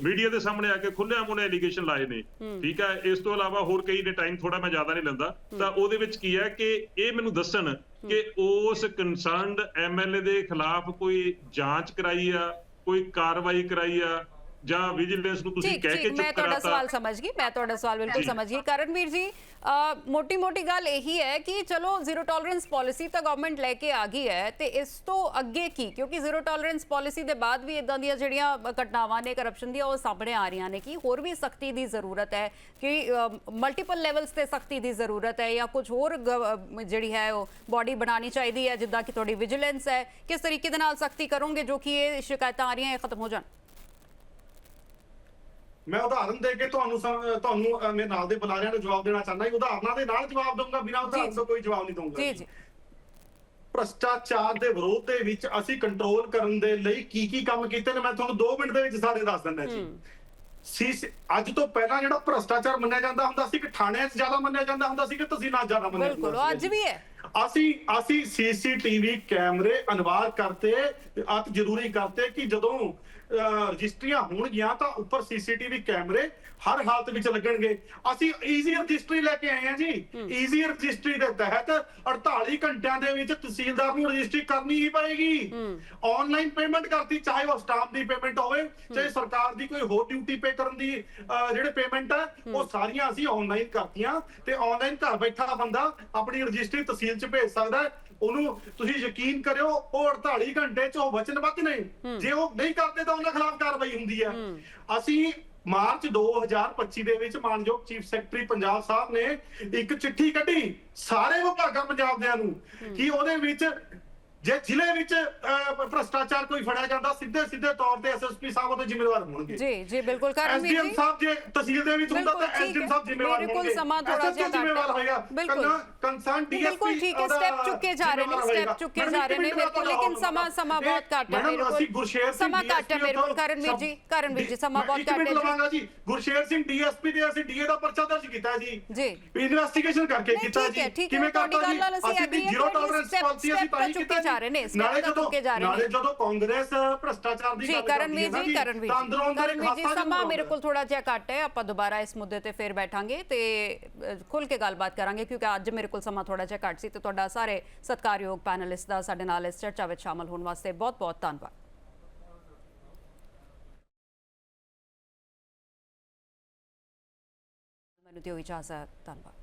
ਮੀਡੀਆ ਦੇ ਸਾਹਮਣੇ ਆ ਕੇ ਖੁੱਲਿਆ ਮੁੰਨੇ ਐਲੀਗੇਸ਼ਨ ਲਾਏ ਨੇ। ਠੀਕ ਹੈ ਇਸ ਤੋਂ ਇਲਾਵਾ ਹੋਰ ਕਈ ਨੇ ਟਾਈਮ ਥੋੜਾ ਮੈਂ ਜ਼ਿਆਦਾ ਨਹੀਂ ਲੈਂਦਾ। ਤਾਂ ਉਹਦੇ ਵਿੱਚ ਕੀ ਹੈ ਕਿ ਇਹ ਮੈਨੂੰ ਦੱਸਣ ਕਿ ਉਸ ਕਨਸਰਨਡ ਐਮਐਲਏ ਦੇ ਖਿਲਾਫ ਕੋਈ ਜਾਂਚ ਕਰਾਈ ਆ ਕੋਈ ਕਾਰਵਾਈ ਕਰਾਈ ਆ ਜਾਂ ਵਿਜੀਲੈਂਸ ਨੂੰ ਤੁਸੀਂ ਠੀਕ ਕਹਿ ਕੇ ਠੀਕ ਮੈਂ ਚੁੱਪ ਤੁਹਾਡਾ ਕਰਾਤਾ। ਸਵਾਲ ਸਮਝ ਗਈ ਮੈਂ ਤੁਹਾਡਾ ਸਵਾਲ ਬਿਲਕੁਲ। ਸਮਝ ਗਈ। ਕਰਨਵੀਰ ਜੀ ਮੋਟੀ ਮੋਟੀ ਗੱਲ ਇਹੀ ਹੈ ਕਿ ਚਲੋ ਜ਼ੀਰੋ ਟੋਲਰੈਂਸ ਪਾਲਿਸੀ ਤਾਂ ਗਵਰਨਮੈਂਟ ਲੈ ਕੇ ਆ ਗਈ ਹੈ ਤੇ ਇਸ ਤੋਂ ਅੱਗੇ ਕੀ? ਕਿਉਂਕਿ ਜ਼ੀਰੋ ਟੋਲਰੈਂਸ ਪਾਲਿਸੀ ਦੇ ਬਾਅਦ ਵੀ ਇਦਾਂ ਦੀਆਂ ਜਿਹੜੀਆਂ ਘਟਨਾਵਾਂ ਨੇ ਕਰਪਸ਼ਨ ਦੀਆਂ ਉਹ ਸਾਹਮਣੇ ਆ ਰਹੀਆਂ ਨੇ ਕਿ ਹੋਰ ਵੀ ਸਖਤੀ ਦੀ ਜ਼ਰੂਰਤ ਹੈ ਕਿ ਮਲਟੀਪਲ ਲੈਵਲਸ ਤੇ ਸਖਤੀ ਦੀ ਜ਼ਰੂਰਤ ਹੈ ਜਾਂ ਕੁਝ ਹੋਰ ਗਵ- ਜਿਹੜੀ ਹੈ ਉਹ ਬਾਡੀ ਬਣਾਉਣੀ ਚਾਹੀਦੀ ਹੈ ਜਿੱਦਾਂ ਕਿ ਤੁਹਾਡੀ ਵਿਜੀਲੈਂਸ ਹੈ। ਕਿਸ ਤਰੀਕੇ ਦੇ ਨਾਲ ਸਖਤੀ ਕਰੋਗੇ ਜੋ ਕਿ ਇਹ ਸ਼ਿਕਾਇਤਾਂ ਆ ਰਹੀਆਂ ਇਹ ਖਤਮ ਹੋ ਜਾਣ। ਮੈਂ ਉਦਾਹਰਨ ਦੇ ਕੇ ਤੁਹਾਨੂੰ ਸਮ- ਤੁਹਾਨੂੰ ਮੇਰੇ ਨਾਲ ਦੇ ਬੁਲਾਰਿਆਂ ਨੂੰ ਜਵਾਬ ਦੇਣਾ ਚਾਹੁੰਦਾ ਹਾਂ ਉਦਾਹਰਨਾਂ ਦੇ ਨਾਲ ਜਵਾਬ ਦਊਂਗਾ ਬਿਨਾਂ ਉਦਾਹਰਨ। ਤੋਂ ਕੋਈ ਜਵਾਬ ਨਹੀਂ ਦਊਂਗਾ ਜੀ ਜੀ। ਭ੍ਰਸ਼ਟਾਚਾਰ ਦੇ ਵਿਰੋਧ ਦੇ ਵਿੱਚ ਅਸੀਂ ਕੰਟਰੋਲ ਕਰਨ ਦੇ ਲਈ ਕੀ ਕੀ ਕੰਮ ਕੀਤੇ ਨੇ? ਮੈਂ ਤੁਹਾਨੂੰ 2 ਮਿੰਟ ਦੇ ਵਿੱਚ ਸਾਰੇ ਦੱਸ ਦਿੰਦਾ ਜੀ। ਸੀ ਸੀ- ਅੱਜ ਤੋਂ ਪਹਿਲਾਂ ਜਿਹੜਾ ਭ੍ਰਸ਼ਟਾਚਾਰ ਮੰਨਿਆ ਜਾਂਦਾ ਹੁੰਦਾ ਸੀ ਕਿ ਥਾਣਿਆਂ 'ਚ ਜ਼ਿਆਦਾ ਮੰਨਿਆ ਜਾਂਦਾ ਹੁੰਦਾ ਸੀ ਕਿ ਤਹਿਸੀਲਾਂ 'ਚ ਜ਼ਿਆਦਾ ਮੰਨਿਆ ਜਾਂਦਾ ਬਿਲਕੁਲ ਉਹ ਸੀ ਅੱਜ ਵੀ ਹੈ। ਅਸੀਂ ਅਸੀਂ ਸੀਸੀਟੀਵੀ ਕੈਮਰੇ ਅਨਵਾਰ ਕਰਤੇ ਅਤ ਜ਼ਰੂਰੀ ਕਰਤੇ ਕਿ ਜਦੋਂ ਰਜਿਸਟਰੀਆਂ ਹੋਣਗੀਆਂ ਤਾਂ ਉੱਪਰ ਸੀਸੀਟੀਵੀ ਕੈਮਰੇ ਹਰ ਹਾਲਤ ਵਿੱਚ ਲੱਗਣਗੇ। ਅਸੀਂ ਈਜ਼ੀ ਰਜਿਸਟਰੀ ਲੈ ਕੇ ਆਏ ਹਾਂ ਜੀ। ਈਜ਼ੀ ਰਜਿਸਟਰੀ ਦੇ ਤਹਿਤ 48 ਘੰਟਿਆਂ ਦੇ ਵਿੱਚ ਤਹਿਸੀਲਦਾਰ ਨੂੰ ਰਜਿਸਟਰੀ ਕਰਨੀ ਹੀ ਪਏਗੀ। ਆਨਲਾਈਨ ਪੇਮੈਂਟ ਕਰਤੀ ਚਾਹੇ ਉਹ ਸਟਾਫ ਦੀ ਪੇਮੈਂਟ ਹੋਵੇ ਚਾਹੇ ਸਰਕਾਰ ਦੀ ਕੋਈ ਹੋਰ ਡਿਊਟੀ ਪੇ ਕਰਨ ਦੀ ਜਿਹੜੇ ਪੇਮੈਂਟ ਹੈ। ਉਹ ਸਾਰੀਆਂ ਅਸੀਂ ਆਨਲਾਈਨ ਕਰਤੀਆਂ। ਤੇ ਆਨਲਾਈਨ ਘਰ ਬੈਠਾ ਬੰਦਾ ਆਪਣੀ ਰਜਿਸਟਰੀ ਤਹਿਸੀਲ 'ਚ ਭੇਜ ਸਕਦਾ। ਉਹਨੂੰ ਤੁਸੀਂ ਯਕੀਨ ਕਰਿਓ ਉਹ 48 ਘੰਟੇ 'ਚ ਉਹ ਵਚਨਬੱਧ ਨੇ। ਜੇ ਉਹ ਨਹੀਂ ਕਰਦੇ ਤਾਂ ਉਹਨਾਂ ਖਿਲਾਫ ਕਾਰਵਾਈ ਹੁੰਦੀ ਹੈ। ਅਸੀਂ ਮਾਰਚ 2025 ਦੇ ਵਿੱਚ ਮਾਨਯੋਗ ਚੀਫ ਸੈਕਟਰੀ ਪੰਜਾਬ ਸਾਹਿਬ ਨੇ ਇੱਕ ਚਿੱਠੀ ਕੱਢੀ ਸਾਰੇ ਵਿਭਾਗਾਂ ਪੰਜਾਬ ਦਿਆਂ ਨੂੰ ਕਿ ਉਹਦੇ ਵਿੱਚ ਜੇ ਜ਼ਿਲ੍ਹੇ ਵਿੱਚ ਭ੍ਰਸ਼ਟਾਚਾਰ ਕੋਈ ਫੜਿਆ ਜਾਂਦਾ ਸਿੱਧੇ ਸਿੱਧੇ ਤੌਰ ਤੇ ਐਸਐਸਪੀ ਸਾਹਿਬ ਉਹਦੇ ਜ਼ਿੰਮੇਵਾਰ ਹੋਣਗੇ। ਜੀ ਜੀ ਬਿਲਕੁਲ। ਐਸਡੀਐਮ ਜੀ? ਸਾਹਿਬ ਜੇ ਤਹਿਸੀਲ ਦੇ ਵਿੱਚ ਹੁੰਦਾ ਬਿਲਕੁਲ, ਤਾਂ ਐਸਡੀਐਮ। ਸਾਹਿਬ ਜ਼ਿੰਮੇਵਾਰ ਹੋਣਗੇ। ਸਮਾਂ ਥੋੜ੍ਹਾ ਜਿਹਾ। ਜ਼ਿੰਮੇਵਾਰ ਹੋਏਗਾ। ਬਿਲਕੁਲ। ਕੰਸਰਨ ਡੀਐਸਪੀ ਬਿਲਕੁਲ ਠੀਕ ਹੈ। ਸਟੈਪ ਚੁੱਕੇ ਜਾ ਰਹੇ ਨੇ ਸਟੈਪ ਚੁੱਕੇ ਜਾ ਰਹੇ ਨੇ ਮੇਰੇ ਕੋਲ ਲੇਕਿਨ ਸਮਾਂ ਸਮਾਂ ਬਹੁਤ ਘੱਟ ਹੈ ਮੇਰੇ ਕੋਲ ਸਮਾਂ ਘੱਟ ਹੈ ਮੇਰੇ ਕੋਲ ਕਰਨਵੀਰ ਜੀ ਕਰਨਵੀਰ ਜੀ ਸਮਾਂ ਬਹੁਤ ਘੱਟ ਹੈ ਜੀ। ਲਵਾਂਗਾ ਜੀ। ਗੁਰਸ਼ੇਰ ਸਿੰਘ ਡੀਐਸਪੀ ਦੇ ਅਸੀਂ ਡੀਏ ਦਾ ਪਰਚਾ ਦਰਜ ਕੀਤਾ ਜੀ। ਜੀ। ਇਨਵੈਸਟੀਗੇਸ਼ਨ ਕਰਕੇ ਕੀਤਾ ਜੀ। ਕਿਵੇਂ ਕਰਤਾ ਜੀ? ਅਸੀਂ ਜ਼ੀਰੋ ਟੋਲਰੈਂਸ ਪਾਲਿਸੀ ਅਸੀਂ ਤਾਂ ਹੀ ਕੀਤਾ ਜਾ ਰਹੇ ਨੇ, ਨਾਲੇ ਜਦੋਂ। ਨਾਲੇ ਜਦੋਂ ਕਾਂਗਰਸ ਭ੍ਰਸ਼ਟਾਚਾਰ ਦੀ ਗੱਲ ਕਰਦੀ ਹੈ ਕਰਨਵੀਰ ਨਾ ਜੀ ਕਰਨਵੀਰ ਜੀ। ਕਰਨਵੀਰ ਜੀ ਸਮਾਂ ਮੇਰੇ ਕੋਲ ਥੋੜਾ ਜਿਹਾ ਘੱਟ ਹੈ ਆਪਾਂ ਦੁਬਾਰਾ ਇਸ ਮੁੱਦੇ ਤੇ ਫੇਰ ਬੈਠਾਂਗੇ ਤੇ ਖੁੱਲ ਕੇ ਗੱਲਬਾਤ ਕਰਾਂਗੇ ਕਿਉਂਕਿ ਅੱਜ ਮੇਰੇ ਕੋਲ ਸਮਾਂ ਥੋੜਾ ਜਿਹਾ ਘੱਟ ਸੀ ਤੇ ਤੁਹਾਡਾ ਸਾਰੇ ਸਤਿਕਾਰਯੋਗ ਪੈਨਲਿਸਟ ਦਾ ਸਾਡੇ ਨਾਲ ਇਸ ਚਰਚਾ ਵਿੱਚ ਸ਼ਾਮਲ ਹੋਣ ਵਾਸਤੇ ਬਹੁਤ ਬਹੁਤ ਧੰਨਵਾਦ। ਮੈਨੂੰ ਦਿਓ ਇਜਾਜ਼ਤ ਧੰਨਵਾਦ।